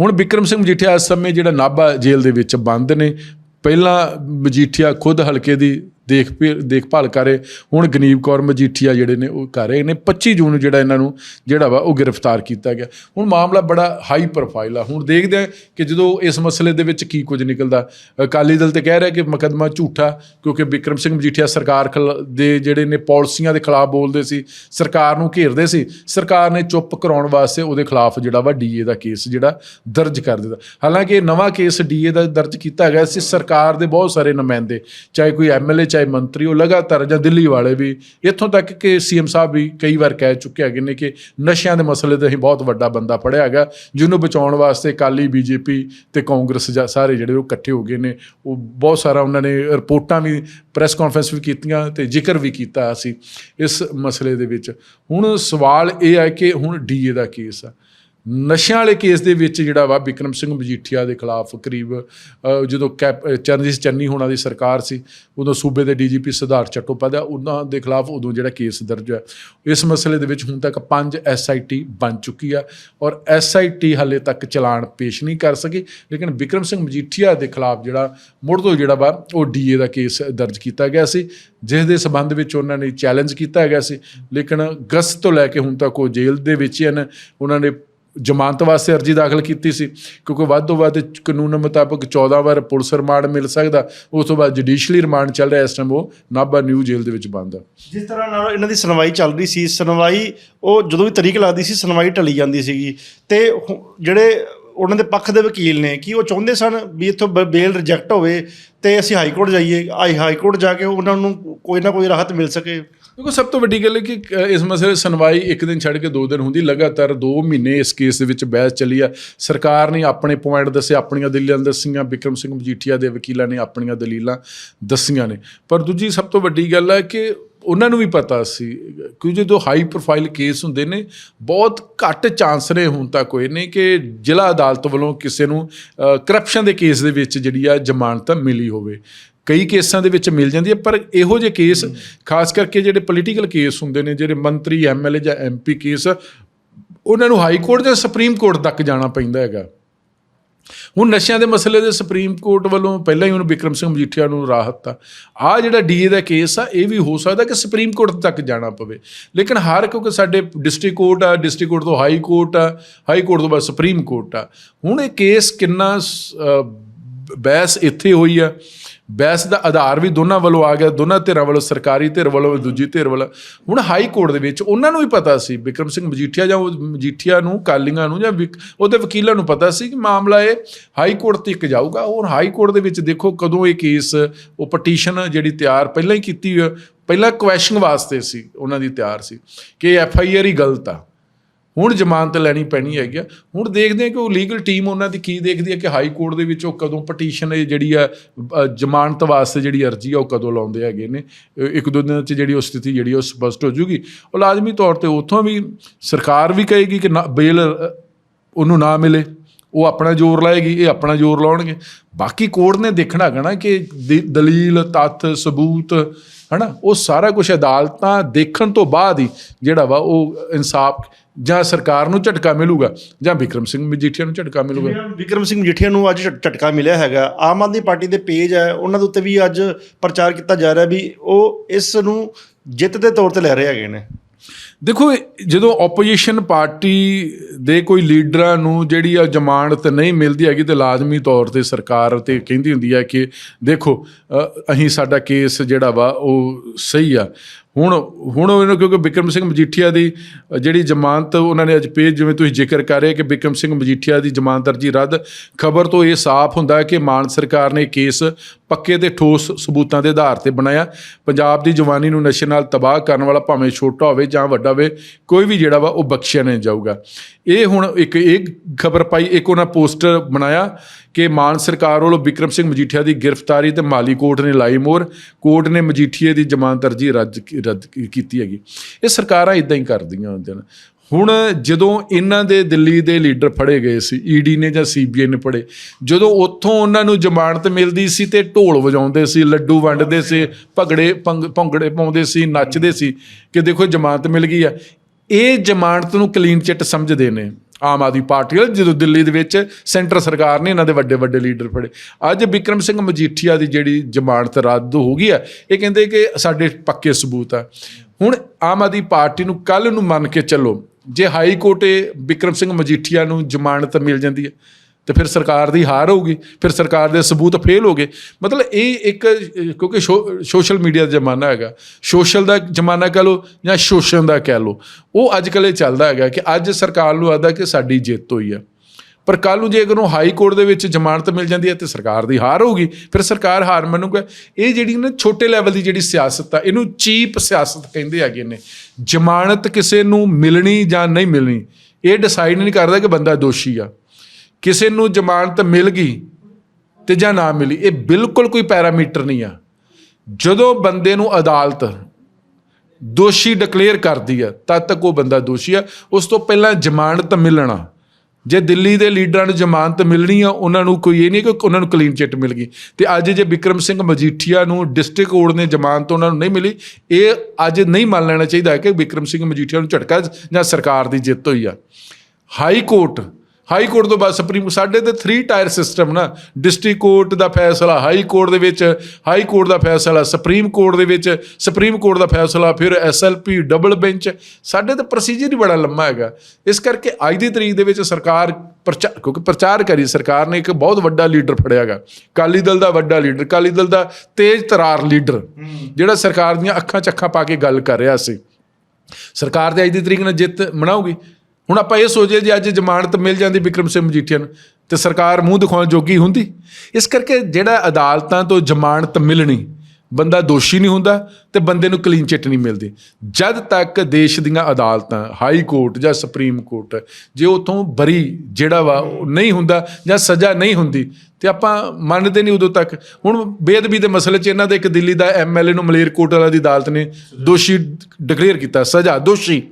Speaker 2: ਹੁਣ ਬਿਕਰਮ ਸਿੰਘ ਮਜੀਠੀਆ ਇਸ ਸਮੇਂ ਜਿਹੜਾ ਨਾਭਾ ਜੇਲ੍ਹ ਦੇ ਵਿੱਚ ਬੰਦ ਨੇ। ਪਹਿਲਾਂ ਮਜੀਠੀਆ ਖੁਦ ਹਲਕੇ ਦੀ ਦੇਖ ਦੇਖਭਾਲ ਕਰੇ। ਹੁਣ ਗਨੀਵ ਕੌਰ ਮਜੀਠੀਆ ਜਿਹੜੇ ਨੇ ਉਹ ਕਰ ਰਹੇ ਨੇ। 25 ਜੂਨ ਨੂੰ ਜਿਹੜਾ ਇਹਨਾਂ ਨੂੰ ਜਿਹੜਾ ਵਾ ਉਹ ਗ੍ਰਿਫਤਾਰ ਕੀਤਾ ਗਿਆ। ਹੁਣ ਮਾਮਲਾ ਬੜਾ ਹਾਈ ਪ੍ਰੋਫਾਈਲ ਆ। ਹੁਣ ਦੇਖਦੇ ਆ ਕਿ ਜਦੋਂ ਇਸ ਮਸਲੇ ਦੇ ਵਿੱਚ ਕੀ ਕੁਝ ਨਿਕਲਦਾ। ਅਕਾਲੀ ਦਲ ਤੇ ਕਹਿ ਰਿਹਾ ਕਿ ਮੁਕੱਦਮਾ ਝੂਠਾ, ਕਿਉਂਕਿ ਬਿਕਰਮ ਸਿੰਘ ਮਜੀਠੀਆ ਸਰਕਾਰ ਖਿਲਾ- ਦੇ ਜਿਹੜੇ ਨੇ ਪਾਲਿਸੀਆਂ ਦੇ ਖਿਲਾਫ ਬੋਲਦੇ ਸੀ, ਸਰਕਾਰ ਨੂੰ ਘੇਰਦੇ ਸੀ। ਸਰਕਾਰ ਨੇ ਚੁੱਪ ਕਰਾਉਣ ਵਾਸਤੇ ਉਹਦੇ ਖਿਲਾਫ ਜਿਹੜਾ ਵਾ ਡੀਏ ਦਾ ਕੇਸ ਜਿਹੜਾ ਦਰਜ ਕਰ ਦਿੱਤਾ। ਹਾਲਾਂਕਿ ਇਹ ਨਵਾਂ ਕੇਸ ਡੀਏ ਦਾ ਦਰਜ ਕੀਤਾ ਗਿਆ ਸੀ। ਸਰਕਾਰ ਦੇ ਬਹੁਤ ਸਾਰੇ ਨੁਮਾਇੰਦੇ, ਚਾਹੇ ਕੋਈ ਐਮਐਲਏ ਚਾਹੇ ਮੰਤਰੀ ਉਹ ਲਗਾਤਾਰ ਜਾਂ ਦਿੱਲੀ ਵਾਲੇ ਵੀ, ਇੱਥੋਂ ਤੱਕ ਕਿ ਸੀਐਮ ਸਾਹਿਬ ਵੀ ਕਈ ਵਾਰ ਕਹਿ ਚੁੱਕੇ ਹੈਗੇ ਨੇ ਕਿ ਨਸ਼ਿਆਂ ਦੇ ਮਸਲੇ ਤੇ ਅਸੀਂ ਬਹੁਤ ਵੱਡਾ ਬੰਦਾ ਪੜਿਆ ਹੈਗਾ, ਜਿਹਨੂੰ ਬਚਾਉਣ ਵਾਸਤੇ ਕਾਲੀ ਬੀਜੇਪੀ ਤੇ ਕਾਂਗਰਸ ਜਾਂ ਸਾਰੇ ਜਿਹੜੇ ਉਹ ਇਕੱਠੇ ਹੋ ਗਏ ਨੇ, ਉਹ ਬਹੁਤ ਸਾਰਾ ਉਹਨਾਂ ਨੇ ਰਿਪੋਰਟਾਂ ਵੀ, ਪ੍ਰੈਸ ਕਾਨਫਰੰਸ ਵੀ ਕੀਤੀਆਂ ਤੇ ਜ਼ਿਕਰ ਵੀ ਕੀਤਾ ਅਸੀਂ ਇਸ ਮਸਲੇ ਦੇ ਵਿੱਚ। ਹੁਣ ਸਵਾਲ ਇਹ ਹੈ ਕਿ ਹੁਣ ਡੀਏ ਦਾ ਕੇਸ ਆ ਨਸ਼ਿਆਂ ਵਾਲੇ ਕੇਸ ਦੇ ਵਿੱਚ ਜਿਹੜਾ ਵਾ ਬਿਕਰਮ ਸਿੰਘ ਮਜੀਠੀਆ ਦੇ ਖਿਲਾਫ ਕਰੀਬ ਜਦੋਂ ਕੈਪ ਚਰਨਜੀਤ ਚੰਨੀ ਹੋਣਾ ਦੀ ਸਰਕਾਰ ਸੀ, ਉਦੋਂ ਸੂਬੇ ਦੇ ਡੀਜੀਪੀ ਸਿਧਾਰਥ ਚੱਟੋਪਾਧਿਆ, ਉਹਨਾਂ ਦੇ ਖਿਲਾਫ ਉਦੋਂ ਜਿਹੜਾ ਕੇਸ ਦਰਜ ਹੋਇਆ। ਇਸ ਮਸਲੇ ਦੇ ਵਿੱਚ ਹੁਣ ਤੱਕ 5 ਐਸਆਈਟੀ ਬਣ ਚੁੱਕੀ ਆ ਔਰ ਐਸਆਈਟੀ ਹਾਲੇ ਤੱਕ ਚਲਾਨ ਪੇਸ਼ ਨਹੀਂ ਕਰ ਸਕੀ, ਲੇਕਿਨ ਬਿਕਰਮ ਸਿੰਘ ਮਜੀਠੀਆ ਦੇ ਖਿਲਾਫ ਜਿਹੜਾ, ਮੁੜ ਤੋਂ ਜਿਹੜਾ ਵਾ, ਉਹ ਡੀਏ ਦਾ ਕੇਸ ਦਰਜ ਕੀਤਾ ਗਿਆ ਸੀ, ਜਿਸ ਦੇ ਸਬੰਧ ਵਿੱਚ ਉਹਨਾਂ ਨੇ ਚੈਲੰਜ ਕੀਤਾ ਗਿਆ ਸੀ, ਲੇਕਿਨ ਅਗਸਤ ਤੋਂ ਲੈ ਕੇ ਹੁਣ ਤੱਕ ਉਹ ਜੇਲ੍ਹ ਦੇ ਵਿੱਚ ਹੀ ਹਨ, ਉਹਨਾਂ ਨੇ ਜ਼ਮਾਨਤ ਵਾਸਤੇ ਅਰਜੀ ਦਾਖਲ ਕੀਤੀ ਸੀ, ਕਿਉਂਕਿ ਵੱਧ ਤੋਂ ਵੱਧ ਕਾਨੂੰਨ ਮੁਤਾਬਕ 14 ਵਾਰ ਪੁਲਿਸ ਰਿਮਾਂਡ ਮਿਲ ਸਕਦਾ, ਉਸ ਤੋਂ ਬਾਅਦ ਜੁਡੀਸ਼ਲੀ ਰਿਮਾਂਡ ਚੱਲ ਰਿਹਾ, ਇਸ ਟਾਈਮ ਉਹ ਨਾਭਾ ਨਿਊ ਜੇਲ੍ਹ ਦੇ ਵਿੱਚ ਬੰਦ
Speaker 1: ਜਿਸ ਤਰ੍ਹਾਂ ਨਾਲ ਇਹਨਾਂ ਦੀ ਸੁਣਵਾਈ ਚੱਲ ਰਹੀ ਸੀ, ਸੁਣਵਾਈ ਉਹ ਜਦੋਂ ਵੀ ਤਰੀਕ ਲੱਗਦੀ ਸੀ, ਸੁਣਵਾਈ ਟਲੀ ਜਾਂਦੀ ਸੀਗੀ। ਤੇ ਹੁ- ਜਿਹੜੇ ਉਹਨਾਂ ਦੇ ਪੱਖ ਦੇ ਵਕੀਲ ਨੇ, ਕਿ ਉਹ ਚਾਹੁੰਦੇ ਸਨ ਵੀ ਇੱਥੋਂ ਬ- ਬੇਲ ਰਿਜੈਕਟ ਹੋਵੇ ਤੇ ਅਸੀਂ ਹਾਈ ਕੋਰਟ ਜਾਈਏ ਆਈ ਹਾਈ ਕੋਰਟ ਜਾ ਕੇ ਉਹਨਾਂ ਨੂੰ ਕੋਈ ਨਾ ਕੋਈ ਰਾਹਤ ਮਿਲ ਸਕੇ?
Speaker 2: ਦੇਖੋ, ਸਭ ਤੋਂ ਵੱਡੀ ਗੱਲ ਹੈ ਕਿ ਇਸ ਮਸਲੇ ਸੁਣਵਾਈ ਇੱਕ ਦਿਨ ਛੱਡ ਕੇ ਦੋ ਦਿਨ ਹੁੰਦੀ, ਲਗਾਤਾਰ 2 ਮਹੀਨੇ ਇਸ ਕੇਸ ਦੇ ਵਿੱਚ ਬਹਿਸ ਚੱਲੀ ਆ। ਸਰਕਾਰ ਨੇ ਆਪਣੇ ਪੁਆਇੰਟ ਦੱਸੇ, ਆਪਣੀਆਂ ਦਲੀਲਾਂ ਦੱਸੀਆਂ ਬਿਕਰਮ ਸਿੰਘ ਮਜੀਠੀਆ ਦੇ ਵਕੀਲਾਂ ਨੇ ਆਪਣੀਆਂ ਦਲੀਲਾਂ ਦੱਸੀਆਂ ਨੇ। ਪਰ ਦੂਜੀ ਸਭ ਤੋਂ ਵੱਡੀ ਗੱਲ ਹੈ ਕਿ ਉਹਨਾਂ ਨੂੰ ਵੀ ਪਤਾ ਸੀ, ਕਿ ਜਦੋਂ ਹਾਈ ਪ੍ਰੋਫਾਈਲ ਕੇਸ ਹੁੰਦੇ ਨੇ, ਬਹੁਤ ਘੱਟ ਚਾਂਸ ਨੇ ਹੁਣ ਤੱਕ ਹੋਏ ਨੇ ਕਿ ਜ਼ਿਲ੍ਹਾ ਅਦਾਲਤ ਵੱਲੋਂ ਕਿਸੇ ਨੂੰ ਕਰਪਸ਼ਨ ਦੇ ਕੇਸ ਦੇ ਵਿੱਚ ਜਿਹੜੀ ਆ ਜ਼ਮਾਨਤ ਮਿਲੀ ਹੋਵੇ। ਕਈ ਕੇਸਾਂ ਦੇ ਵਿੱਚ ਮਿਲ ਜਾਂਦੀ ਹੈ ਪਰ ਇਹੋ ਜਿਹੇ ਕੇਸ ਖਾਸ ਕਰਕੇ ਜਿਹੜੇ ਪੋਲੀਟੀਕਲ ਕੇਸ ਹੁੰਦੇ ਨੇ ਜਿਹੜੇ ਮੰਤਰੀ ਐਮਐਲਏ ਜਾਂ ਐਮਪੀ ਕੇਸ ਉਹਨਾਂ ਨੂੰ ਹਾਈ ਕੋਰਟ ਜਾਂ ਸੁਪਰੀਮ ਕੋਰਟ ਤੱਕ ਜਾਣਾ ਪੈਂਦਾ ਹੈਗਾ। ਹੁਣ ਨਸ਼ਿਆਂ ਦੇ ਮਸਲੇ ਦੇ ਸੁਪਰੀਮ ਕੋਰਟ ਵੱਲੋਂ ਪਹਿਲਾਂ ਹੀ ਹੁਣ ਵਿਕਰਮ ਸਿੰਘ ਮਜੀਠੀਆ ਨੂੰ ਰਾਹਤ ਆ ਆ ਜਿਹੜਾ ਡੀਏ ਦਾ ਕੇਸ ਆ ਇਹ ਵੀ ਹੋ ਸਕਦਾ ਕਿ ਸੁਪਰੀਮ ਕੋਰਟ ਤੱਕ ਜਾਣਾ ਪਵੇ। ਲੇਕਿਨ ਹਰ ਕਿਉਂਕਿ ਸਾਡੇ ਡਿਸਟ੍ਰਿਕਟ ਕੋਰਟ ਆ ਡਿਸਟ੍ਰਿਕਟ ਕੋਰਟ ਤੋਂ ਹਾਈ ਕੋਰਟ ਆ ਹਾਈ ਕੋਰਟ ਤੋਂ ਬਾਅਦ ਸੁਪਰੀਮ ਕੋਰਟ ਆ। ਹੁਣ ਇਹ ਕੇਸ ਕਿੰਨਾ ਬਹਿਸ ਇੱਥੇ ਹੋਈ ਆ। ਬਹਿਸ ਦਾ ਆਧਾਰ ਵੀ ਦੋਨਾਂ ਵੱਲੋਂ ਆ ਗਿਆ, ਦੋਨਾਂ ਧਿਰਾਂ ਵੱਲੋਂ, ਸਰਕਾਰੀ ਧਿਰ ਵੱਲੋਂ, ਦੂਜੀ ਧਿਰ ਵੱਲੋਂ। ਹੁਣ ਹਾਈ ਕੋਰਟ ਦੇ ਵਿੱਚ ਉਹਨਾਂ ਨੂੰ ਵੀ ਪਤਾ ਸੀ, ਵਿਕਰਮ ਸਿੰਘ ਮਜੀਠੀਆ ਜਾਂ ਉਹ ਮਜੀਠੀਆ ਨੂੰ, ਕਾਲੀਆਂ ਨੂੰ ਜਾਂ ਵਿਕ- ਉਹਦੇ ਵਕੀਲਾਂ ਨੂੰ ਪਤਾ ਸੀ ਕਿ ਮਾਮਲਾ ਇਹ ਹਾਈ ਕੋਰਟ ਤੱਕ ਜਾਊਗਾ। ਹੁਣ ਹਾਈ ਕੋਰਟ ਦੇ ਵਿੱਚ ਦੇਖੋ ਕਦੋਂ ਇਹ ਕੇਸ, ਉਹ ਪਟੀਸ਼ਨ ਜਿਹੜੀ ਤਿਆਰ ਪਹਿਲਾਂ ਹੀ ਕੀਤੀ ਪਹਿਲਾਂ ਕੁਐਸ਼ਨ ਵਾਸਤੇ ਸੀ, ਉਹਨਾਂ ਦੀ ਤਿਆਰ ਸੀ ਕਿ ਐਫ ਆਈ ਆਰ ਹੀ ਗਲਤ ਆ। ਹੁਣ ਜ਼ਮਾਨਤ ਲੈਣੀ ਪੈਣੀ ਹੈਗੀ ਆ। ਹੁਣ ਦੇਖਦੇ ਆ ਕਿ ਉਹ ਲੀਗਲ ਟੀਮ ਉਹਨਾਂ ਦੀ ਕੀ ਦੇਖਦੀ ਹੈ ਕਿ ਹਾਈ ਕੋਰਟ ਦੇ ਵਿੱਚ ਉਹ ਕਦੋਂ ਪਟੀਸ਼ਨ ਜਿਹੜੀ ਆ ਜ਼ਮਾਨਤ ਵਾਸਤੇ ਜਿਹੜੀ ਅਰਜੀ ਆ ਉਹ ਕਦੋਂ ਲਾਉਂਦੇ ਹੈਗੇ ਨੇ। ਇੱਕ ਦੋ ਦਿਨ 'ਚ ਜਿਹੜੀ ਉਹ ਸਥਿਤੀ ਜਿਹੜੀ ਉਹ ਸਪਸ਼ਟ ਹੋ ਜੂਗੀ। ਉਹ ਲਾਜ਼ਮੀ ਤੌਰ ਤੇ ਉੱਥੋਂ ਵੀ ਸਰਕਾਰ ਵੀ ਕਹੇਗੀ ਕਿ ਨਾ ਬੇਲ ਉਹਨੂੰ ਨਾ ਮਿਲੇ। ਉਹ ਆਪਣਾ ਜ਼ੋਰ ਲਾਏਗੀ, ਇਹ ਆਪਣਾ ਜ਼ੋਰ ਲਾਉਣਗੇ। ਬਾਕੀ ਕੋਰਟ ਨੇ ਦੇਖਣਾ ਹੈਗਾ ਨਾ ਕਿ ਦਲੀਲ, ਤੱਥ, ਸਬੂਤ, ਹਨਾ, ਉਹ ਸਾਰਾ ਕੁਝ ਅਦਾਲਤਾਂ ਦੇਖਣ ਤੋਂ ਬਾਅਦ ਹੀ ਜਿਹੜਾ ਵਾ ਉਹ ਇਨਸਾਫ ਜਾਂ ਸਰਕਾਰ ਨੂੰ ਝਟਕਾ ਮਿਲੂਗਾ ਜਾਂ ਵਿਕਰਮ ਸਿੰਘ ਮਜੀਠੀਆ ਨੂੰ ਝਟਕਾ ਮਿਲੂਗਾ?
Speaker 1: ਵਿਕਰਮ ਸਿੰਘ ਮਜੀਠੀਆ ਨੂੰ ਅੱਜ ਝਟ- ਝਟਕਾ ਮਿਲਿਆ ਹੈਗਾ। ਆਮ ਆਦਮੀ ਪਾਰਟੀ ਦੇ ਪੇਜ ਹੈ ਉਹਨਾਂ ਦੇ ਉੱਤੇ ਵੀ ਅੱਜ ਪ੍ਰਚਾਰ ਕੀਤਾ ਜਾ ਰਿਹਾ ਵੀ ਉਹ ਇਸ ਨੂੰ ਜਿੱਤ ਦੇ ਤੌਰ ਤੇ ਲੈ ਰਹੇ ਹੈਗੇ ਨੇ।
Speaker 2: ਦੇਖੋ ਜਦੋਂ ਆਪੋਜੀਸ਼ਨ ਪਾਰਟੀ ਦੇ ਕੋਈ ਲੀਡਰਾਂ ਨੂੰ ਜਿਹੜੀ ਆ ਜ਼ਮਾਨਤ ਨਹੀਂ ਮਿਲਦੀ ਹੈਗੀ ਤੇ ਲਾਜ਼ਮੀ ਤੌਰ ਤੇ ਸਰਕਾਰ ਤੇ ਕਹਿੰਦੀ ਹੁੰਦੀ ਹੈ ਕਿ ਦੇਖੋ ਅਸੀਂ ਸਾਡਾ ਕੇਸ ਜਿਹੜਾ ਵਾ ਉਹ ਸਹੀ ਆ। ਹੁਣ ਹੁਣ ਇਹਨਾਂ ਕਿਉਂਕਿ ਵਿਕਰਮ ਸਿੰਘ ਮਜੀਠੀਆ ਦੀ ਜਿਹੜੀ ਜ਼ਮਾਨਤ ਉਹਨਾਂ ਨੇ ਅੱਜ ਪੇਜ ਜਿਵੇਂ ਤੁਸੀਂ ਜ਼ਿਕਰ ਕਰ ਰਹੇ ਕਿ ਵਿਕਰਮ ਸਿੰਘ ਮਜੀਠੀਆ ਦੀ ਜ਼ਮਾਨਤ ਅਰਜੀ ਰੱਦ, ਖਬਰ ਤੋਂ ਇਹ ਸਾਫ਼ ਹੁੰਦਾ ਹੈ ਕਿ ਮਾਨ ਸਰਕਾਰ ਨੇ ਕੇਸ ਪੱਕੇ ਤੇ ਠੋਸ ਸਬੂਤਾਂ ਦੇ ਆਧਾਰ ਤੇ ਬਣਾਇਆ। ਪੰਜਾਬ ਦੀ ਜਵਾਨੀ ਨੂੰ ਨਸ਼ੇ ਨਾਲ ਤਬਾਹ ਕਰਨ ਵਾਲਾ ਭਾਵੇਂ ਛੋਟਾ ਹੋਵੇ ਜਾਂ ਵੱਡਾ ਹੋਵੇ, ਕੋਈ ਵੀ ਜਿਹੜਾ ਵਾ ਉਹ ਬਖਸ਼ਿਆ ਨਹੀਂ ਜਾਊਗਾ। ਇਹ ਹੁਣ ਇੱਕ ਇਹ ਖਬਰ ਪਾਈ, ਇੱਕ ਉਹਨਾਂ ਪੋਸਟਰ ਬਣਾਇਆ ਕਿ ਮਾਨ ਸਰਕਾਰ ਵੱਲੋਂ ਵਿਕਰਮ ਸਿੰਘ ਮਜੀਠੀਆ ਦੀ ਗ੍ਰਿਫਤਾਰੀ ਤੇ ਮਾਲੀ ਕੋਰਟ ਨੇ ਲਾਈ ਮੋਰ ਕੋਰਟ ਨੇ ਮਜੀਠੀਏ ਦੀ ਜ਼ਮਾਨਤ ਅਰਜੀ ਰੱਦ ਰੱਦ ਕੀਤੀ ਹੈਗੀ। ਇਹ ਸਰਕਾਰਾਂ ਇਦਾਂ ਹੀ ਕਰਦੀਆਂ ਹੁੰਦੀਆਂ ਨੇ। ਹੁਣ ਜਦੋਂ ਇਹਨਾਂ ਦੇ ਦਿੱਲੀ ਦੇ ਲੀਡਰ ਫੜੇ ਗਏ ਸੀ ਈਡੀ ਨੇ ਜਾਂ ਸੀਬੀਆਈ ਨੇ ਫੜੇ, ਜਦੋਂ ਉੱਥੋਂ ਉਹਨਾਂ ਨੂੰ ਜ਼ਮਾਨਤ ਮਿਲਦੀ ਸੀ ਤੇ ਢੋਲ ਵਜਾਉਂਦੇ ਸੀ, ਲੱਡੂ ਵੰਡਦੇ ਸੀ, ਭਗੜੇ, ਭੰਗ- ਭੰਗੜੇ ਪਾਉਂਦੇ ਸੀ, ਨੱਚਦੇ ਸੀ ਕਿ ਦੇਖੋ ਜ਼ਮਾਨਤ ਮਿਲ ਗਈ ਆ। ਇਹ ਜ਼ਮਾਨਤ ਨੂੰ ਕਲੀਨ ਚਿੱਟ ਸਮਝਦੇ ਨੇ ਆਮ ਆਦਮੀ ਪਾਰਟੀ ਵਾਲੇ, ਜਦੋਂ ਦਿੱਲੀ ਦੇ ਵਿੱਚ ਸੈਂਟਰ ਸਰਕਾਰ ਨੇ ਇਹਨਾਂ ਦੇ ਵੱਡੇ ਵੱਡੇ ਲੀਡਰ ਫੜੇ। ਅੱਜ ਵਿਕਰਮ ਸਿੰਘ ਮਜੀਠੀਆ ਦੀ ਜਿਹੜੀ ਜ਼ਮਾਨਤ ਰੱਦ ਹੋ ਗਈ ਹੈ ਇਹ ਕਹਿੰਦੇ ਕਿ ਸਾਡੇ ਪੱਕੇ ਸਬੂਤ ਆ। ਹੁਣ ਆਮ ਆਦਮੀ ਪਾਰਟੀ ਨੂੰ ਕੱਲ ਨੂੰ ਮੰਨ ਕੇ ਚੱਲੋ ਜੇ ਹਾਈ ਕੋਰਟ ਇਹ ਵਿਕਰਮ ਸਿੰਘ ਮਜੀਠੀਆ ਨੂੰ ਜ਼ਮਾਨਤ ਮਿਲ ਜਾਂਦੀ ਹੈ ਤੇ ਫਿਰ ਸਰਕਾਰ ਦੀ ਹਾਰ ਹੋਊਗੀ ਫਿਰ ਸਰਕਾਰ ਦੇ ਸਬੂਤ ਫੇਲ ਹੋ ਗਏ। ਮਤਲਬ ਇਹ ਇੱਕ ਅਹ, ਕਿਉਂਕਿ ਸੋਸ਼ਲ ਮੀਡੀਆ ਦਾ ਜ਼ਮਾਨਾ ਹੈਗਾ। ਸੋਸ਼ਲ ਦਾ ਜ਼ਮਾਨਾ ਕਹ ਲਓ ਜਾਂ ਸ਼ੋਸ਼ਣ ਦਾ ਕਹਿ ਲਓ ਉਹ ਅੱਜ ਕੱਲ੍ਹ ਇਹ ਚੱਲਦਾ ਹੈਗਾ ਕਿ ਅੱਜ ਸਰਕਾਰ ਨੂੰ ਆਦਾ ਕਿ ਸਾਡੀ ਜਿੱਤ ਹੋਈ ਆ ਪਰ ਕੱਲ ਨੂੰ ਜੇ ਨੂੰ ਹਾਈ ਕੋਰਟ ਦੇ ਵਿੱਚ ਜ਼ਮਾਨਤ ਮਿਲ ਜਾਂਦੀ ਹੈ ਤੇ ਸਰਕਾਰ ਦੀ ਹਾਰ ਹੋਊਗੀ, ਫਿਰ ਸਰਕਾਰ ਹਾਰ ਮੰਨੂਗਾ। ਇਹ ਜਿਹੜੀ ਨਾ ਛੋਟੇ ਲੈਵਲ ਦੀ ਜਿਹੜੀ ਸਿਆਸਤ ਆ, ਇਹਨੂੰ ਚੀਪ ਸਿਆਸਤ ਕਹਿੰਦੇ ਹੈਗੇ ਨੇ। ਜ਼ਮਾਨਤ ਕਿਸੇ ਨੂੰ ਮਿਲਣੀ ਜਾਂ ਨਹੀਂ ਮਿਲਣੀ, ਇਹ ਡਿਸਾਈਡ ਨਹੀਂ ਕਰਦਾ ਕਿ ਬੰਦਾ ਦੋਸ਼ੀ ਆ। ਕਿਸੇ ਨੂੰ ਜ਼ਮਾਨਤ ਮਿਲ ਗਈ ਤੇ ਜਾਂ ਨਾ ਮਿਲੀ, ਇਹ ਬਿਲਕੁਲ ਕੋਈ ਪੈਰਾਮੀਟਰ ਨਹੀਂ ਆ। ਜਦੋਂ ਬੰਦੇ ਨੂੰ ਅਦਾਲਤ ਦੋਸ਼ੀ ਡਿਕਲੇਅਰ ਕਰਦੀ ਆ, ਤਦ ਤੱਕ ਉਹ ਬੰਦਾ ਦੋਸ਼ੀ ਆ। ਉਸ ਤੋਂ ਪਹਿਲਾਂ ਜ਼ਮਾਨਤ ਮਿਲਣਾ ਜੇ ਦਿੱਲੀ ਦੇ ਲੀਡਰਾਂ ਨੂੰ ਜ਼ਮਾਨਤ ਮਿਲਣੀ ਆ, ਉਹਨਾਂ ਨੂੰ ਕੋਈ ਇਹ ਨਹੀਂ ਕਿ ਉਹਨਾਂ ਨੂੰ ਕਲੀਨ ਚਿੱਟ ਮਿਲ ਗਈ। ਤੇ ਅੱਜ ਜੇ ਬਿਕਰਮ ਸਿੰਘ ਮਜੀਠੀਆ ਨੂੰ ਡਿਸਟ੍ਰਿਕਟ ਕੋਰਟ ਨੇ ਜ਼ਮਾਨਤ ਉਹਨਾਂ ਨੂੰ ਨਹੀਂ ਮਿਲੀ, ਇਹ ਅੱਜ ਨਹੀਂ ਮੰਨ ਲੈਣਾ ਚਾਹੀਦਾ ਕਿ ਬਿਕਰਮ ਸਿੰਘ ਮਜੀਠੀਆ ਨੂੰ ਝਟਕਾ ਜਾਂ ਸਰਕਾਰ ਦੀ ਜਿੱਤ ਹੋਈ ਆ। ਹਾਈ ਕੋਰਟ ਹਾਈ ਕੋਰਟ ਤੋਂ ਬਾਅਦ ਸੁਪਰੀਮ ਸਾਡੇ ਤੇ 3 ਟਾਇਰ ਸਿਸਟਮ ਨਾ ਡਿਸਟ੍ਰਿਕਟ ਕੋਰਟ ਦਾ ਫੈਸਲਾ, ਹਾਈ ਕੋਰਟ ਦੇ ਵਿੱਚ, ਹਾਈ ਕੋਰਟ ਦਾ ਫੈਸਲਾ, ਸੁਪਰੀਮ ਕੋਰਟ ਦੇ ਵਿੱਚ, ਸੁਪਰੀਮ ਕੋਰਟ ਦਾ ਫੈਸਲਾ, ਫਿਰ ਐਸਐਲਪੀ ਡਬਲ ਬੈਂਚ ਸਾਡੇ ਤੇ ਪ੍ਰੋਸੀਜਰ ਹੀ ਬੜਾ ਲੰਮਾ ਹੈਗਾ। ਇਸ ਕਰਕੇ ਅੱਜ ਦੀ ਤਰੀਕ ਦੇ ਵਿੱਚ ਸਰਕਾਰ ਪ੍ਰਚਾਰ ਕਿਉਂਕਿ ਪ੍ਰਚਾਰ ਕਰੀ, ਸਰਕਾਰ ਨੇ ਇੱਕ ਬਹੁਤ ਵੱਡਾ ਲੀਡਰ ਫੜਿਆਗਾ ਕਾਲੀ ਦਲ ਦਾ ਵੱਡਾ ਲੀਡਰ ਕਾਲੀ ਦਲ ਦਾ ਤੇਜ਼ ਤਰਾਰ ਲੀਡਰ ਜਿਹੜਾ ਸਰਕਾਰ ਦੀਆਂ ਅੱਖਾਂ ਚੱਖਾਂ ਪਾ ਕੇ ਗੱਲ ਕਰ ਰਿਹਾ ਸੀ। ਸਰਕਾਰ ਤੇ ਅੱਜ ਦੀ ਤਰੀਕ ਨਾਲ ਜਿੱਤ ਮਨਾਉਗੀ ਹੁਣ ਆਪਾਂ ਇਹ ਸੋਚੀਏ ਜੇ, ਅੱਜ ਜ਼ਮਾਨਤ ਮਿਲ ਜਾਂਦੀ ਵਿਕਰਮ ਸਿੰਘ ਮਜੀਠੀਆ ਨੂੰ ਤੇ ਸਰਕਾਰ ਮੂੰਹ ਦਿਖਾਉਣ ਜੋਗੀ ਹੁੰਦੀ। ਇਸ ਕਰਕੇ ਜਿਹੜਾ ਅਦਾਲਤਾਂ ਤੋਂ ਜ਼ਮਾਨਤ ਮਿਲਣੀ, ਬੰਦਾ ਦੋਸ਼ੀ ਨਹੀਂ ਹੁੰਦਾ ਤੇ ਬੰਦੇ ਨੂੰ ਕਲੀਨ ਚਿੱਟ ਨਹੀਂ ਮਿਲਦੀ। ਜਦ ਤੱਕ ਦੇਸ਼ ਦੀਆਂ ਅਦਾਲਤਾਂ, ਹਾਈ ਕੋਰਟ ਜਾਂ ਸੁਪਰੀਮ ਕੋਰਟ, ਜੇ ਉਥੋਂ ਬਰੀ ਜਿਹੜਾ ਵਾ ਉਹ ਨਹੀਂ ਹੁੰਦਾ ਜਾਂ ਸਜ਼ਾ ਨਹੀਂ ਹੁੰਦੀ ਤੇ ਆਪਾਂ ਮੰਨਦੇ ਨਹੀਂ ਉਦੋਂ ਤੱਕ। ਹੁਣ ਬੇਅਦਬੀ ਦੇ ਮਸਲੇ 'ਚ ਇਹਨਾਂ ਦੇ ਇੱਕ ਦਿੱਲੀ ਦਾ ਐਮਐਲਏ ਨੂੰ ਮਲੇਰਕੋਟ ਵਾਲਾ ਦੀ ਅਦਾਲਤ ਨੇ ਦੋਸ਼ੀ ਡਿਕਲੇਅਰ ਕੀਤਾ, ਸਜ਼ਾ, ਦੋਸ਼ੀ।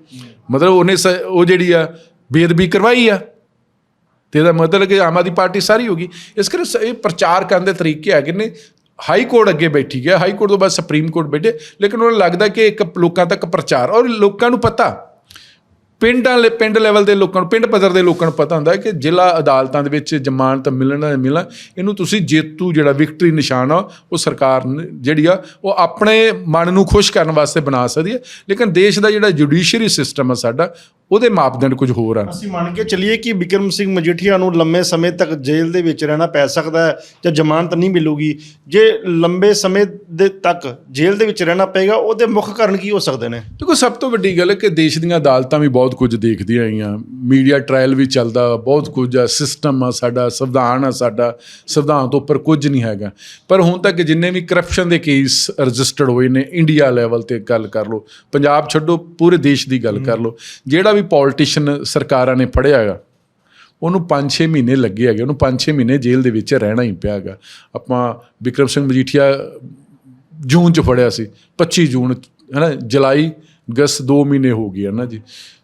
Speaker 2: ਮਤਲਬ ਉਹਨੇ ਸ- ਉਹ ਜਿਹੜੀ ਆ ਬੇਅਦਬੀ ਕਰਵਾਈ ਆ ਤੇ ਇਹਦਾ ਮਤਲਬ ਕਿ ਆਮ ਆਦਮੀ ਪਾਰਟੀ ਸਾਰੀ ਹੋ ਗਈ। ਇਸ ਕਰਕੇ ਸ- ਇਹ ਪ੍ਰਚਾਰ ਕਰਨ ਦੇ ਤਰੀਕੇ ਹੈਗੇ ਨੇ। ਹਾਈ ਕੋਰਟ ਅੱਗੇ ਬੈਠੀ ਗਿਆ। ਹਾਈ ਕੋਰਟ ਤੋਂ ਬਾਅਦ ਸੁਪਰੀਮ ਕੋਰਟ ਬੈਠੇ। ਲੇਕਿਨ ਉਹਨਾਂ ਲੱਗਦਾ ਕਿ ਇੱਕ ਲੋਕਾਂ ਤੱਕ ਪ੍ਰਚਾਰ ਔਰ ਲੋਕਾਂ ਨੂੰ ਪਤਾ ਪਿੰਡਾਂ ਲੈ ਪਿੰਡ ਲੈਵਲ ਦੇ ਲੋਕਾਂ ਨੂੰ, ਪਿੰਡ ਪੱਧਰ ਦੇ ਲੋਕਾਂ ਨੂੰ ਪਤਾ ਹੁੰਦਾ ਹੈ ਕਿ ਜ਼ਿਲ੍ਹਾ ਅਦਾਲਤਾਂ ਦੇ ਵਿੱਚ ਜ਼ਮਾਨਤ ਮਿਲਣਾ ਜਾਂ ਮਿਲਣਾ, ਇਹਨੂੰ ਤੁਸੀਂ ਜੇਤੂ ਜਿਹੜਾ ਵਿਕਟਰੀ ਨਿਸ਼ਾਨ ਆ, ਉਹ ਸਰਕਾਰ ਜਿਹੜੀ ਆ, ਉਹ ਆਪਣੇ ਮਨ ਨੂੰ ਖੁਸ਼ ਕਰਨ ਵਾਸਤੇ ਬਣਾ ਸਕਦੀ ਹੈ। ਲੇਕਿਨ ਦੇਸ਼ ਦਾ ਜਿਹੜਾ ਜੁਡੀਸ਼ੀਅਰੀ ਸਿਸਟਮ ਆ ਸਾਡਾ ਉਹਦੇ ਮਾਪਦੰਡ ਕੁਝ ਹੋਰ ਆ
Speaker 1: ਅਸੀਂ ਮੰਨ ਕੇ ਚੱਲੀਏ ਕਿ ਬਿਕਰਮ ਸਿੰਘ ਮਜੀਠੀਆ ਨੂੰ ਲੰਮੇ ਸਮੇਂ ਤੱਕ ਜੇਲ੍ਹ ਦੇ ਵਿੱਚ ਰਹਿਣਾ ਪੈ ਸਕਦਾ ਹੈ ਜਾਂ ਜ਼ਮਾਨਤ ਨਹੀਂ ਮਿਲੂਗੀ। ਜੇ ਲੰਬੇ ਸਮੇਂ ਦੇ ਤੱਕ ਜੇਲ੍ਹ ਦੇ ਵਿੱਚ ਰਹਿਣਾ ਪਏਗਾ ਉਹਦੇ ਮੁੱਖ ਕਾਰਨ ਕੀ ਹੋ ਸਕਦੇ ਨੇ?
Speaker 2: ਦੇਖੋ ਸਭ ਤੋਂ ਵੱਡੀ ਗੱਲ ਹੈ ਕਿ ਦੇਸ਼ ਦੀਆਂ ਅਦਾਲਤਾਂ ਵੀ ਬਹੁਤ ਕੁਝ ਦੇਖਦੀਆਂ ਆਈਆਂ। ਮੀਡੀਆ ਟ੍ਰਾਇਲ ਵੀ ਚੱਲਦਾ ਬਹੁਤ ਕੁਝ ਆ ਸਿਸਟਮ ਆ ਸਾਡਾ ਸੰਵਿਧਾਨ ਆ ਸਾਡਾ। ਸੰਵਿਧਾਨ ਤੋਂ ਉੱਪਰ ਕੁਝ ਨਹੀਂ ਹੈਗਾ। ਪਰ ਹੁਣ ਤੱਕ ਜਿੰਨੇ ਵੀ ਕਰਪਸ਼ਨ ਦੇ ਕੇਸ ਰਜਿਸਟਰਡ ਹੋਏ ਨੇ ਇੰਡੀਆ ਲੈਵਲ ਤੇ ਗੱਲ ਕਰ ਲਓ ਪੰਜਾਬ ਛੱਡੋ ਪੂਰੇ ਦੇਸ਼ ਦੀ ਗੱਲ ਕਰ ਲਓ। ਜਿਹੜਾ ਵੀ ਪੋਲੀਟੀਸ਼ੀਅਨ ਸਰਕਾਰਾਂ ਨੇ ਫੜਿਆ ਹੈਗਾ, ਉਹਨੂੰ 5-6 ਮਹੀਨੇ ਲੱਗੇ ਹੈਗੇ, ਉਹਨੂੰ 5-6 ਮਹੀਨੇ ਜੇਲ੍ਹ ਦੇ ਵਿੱਚ ਰਹਿਣਾ ਹੀ ਪਿਆ ਹੈਗਾ। ਆਪਾਂ ਵਿਕਰਮ ਸਿੰਘ ਮਜੀਠੀਆ ਜੂਨ ਚ ਫੜਿਆ ਸੀ 25 ਜੂਨ ਹੈ ਨਾ ਜੁਲਾਈ, ਅਗਸਤ 2 ਮਹੀਨੇ ਹੋ ਗਏ ਹਨ ਜੀ।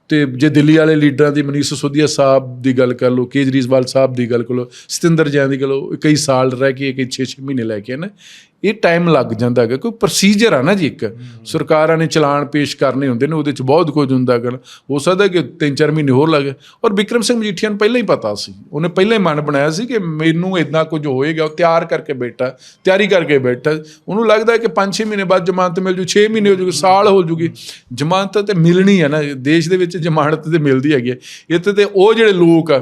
Speaker 2: ਤੇ ਜੇ ਦਿੱਲੀ ਵਾਲੇ ਲੀਡਰਾਂ ਦੀ ਮਨੀਸ਼ ਸਿਸੋਦੀਆ ਸਾਹਿਬ ਦੀ ਗੱਲ ਕਰ ਲਓ, ਕੇਜਰੀਵਾਲ ਸਾਹਿਬ ਦੀ ਗੱਲ ਕਰ ਲਓ, ਸਤਿੰਦਰ ਜੈਨ ਦੀ ਗੱਲ ਲਓ ਕਈ ਸਾਲ ਰਹਿ ਕੇ, ਕਈ 6-6 ਮਹੀਨੇ ਲੈ ਕੇ ਨਾ ਇਹ ਟਾਈਮ ਲੱਗ ਜਾਂਦਾ ਹੈਗਾ ਕੋਈ ਪ੍ਰੋਸੀਜਰ ਆ ਨਾ ਜੀ ਇੱਕ। ਸਰਕਾਰਾਂ ਨੇ ਚਲਾਨ ਪੇਸ਼ ਕਰਨੇ ਹੁੰਦੇ ਨੇ ਉਹਦੇ ਚ ਬਹੁਤ ਕੁਝ ਹੁੰਦਾ ਹੈਗਾ ਹੋ ਸਕਦਾ ਕਿ 3-4 ਮਹੀਨੇ ਹੋਰ ਲੱਗੇ ਔਰ ਵਿਕਰਮ ਸਿੰਘ ਮਜੀਠੀਆ ਨੂੰ ਪਹਿਲਾਂ ਹੀ ਪਤਾ ਸੀ। ਉਹਨੇ ਪਹਿਲਾਂ ਹੀ ਮਨ ਬਣਾਇਆ ਸੀ ਕਿ ਮੈਨੂੰ ਇਦਾਂ ਕੁਝ ਹੋਏਗਾ ਉਹ ਤਿਆਰ ਕਰਕੇ ਬੈਠਾ ਤਿਆਰੀ ਕਰਕੇ ਬੈਠਾ। ਉਹਨੂੰ ਲੱਗਦਾ ਕਿ 5-6 ਮਹੀਨੇ ਬਾਅਦ ਜ਼ਮਾਨਤ ਮਿਲ ਜੂ 6 ਮਹੀਨੇ ਹੋ ਜੂਗੀ ਸਾਲ ਹੋ ਜੂਗੀ। ਜ਼ਮਾਨਤ ਤੇ ਮਿਲਣੀ ਹੈ ਨਾ ਦੇਸ਼ ਦੇ ਵਿੱਚ ਜ਼ਮਾਨਤ ਤੇ ਮਿਲਦੀ ਹੈਗੀ। ਇੱਥੇ ਤੇ ਉਹ ਜਿਹੜੇ ਲੋਕ ਆ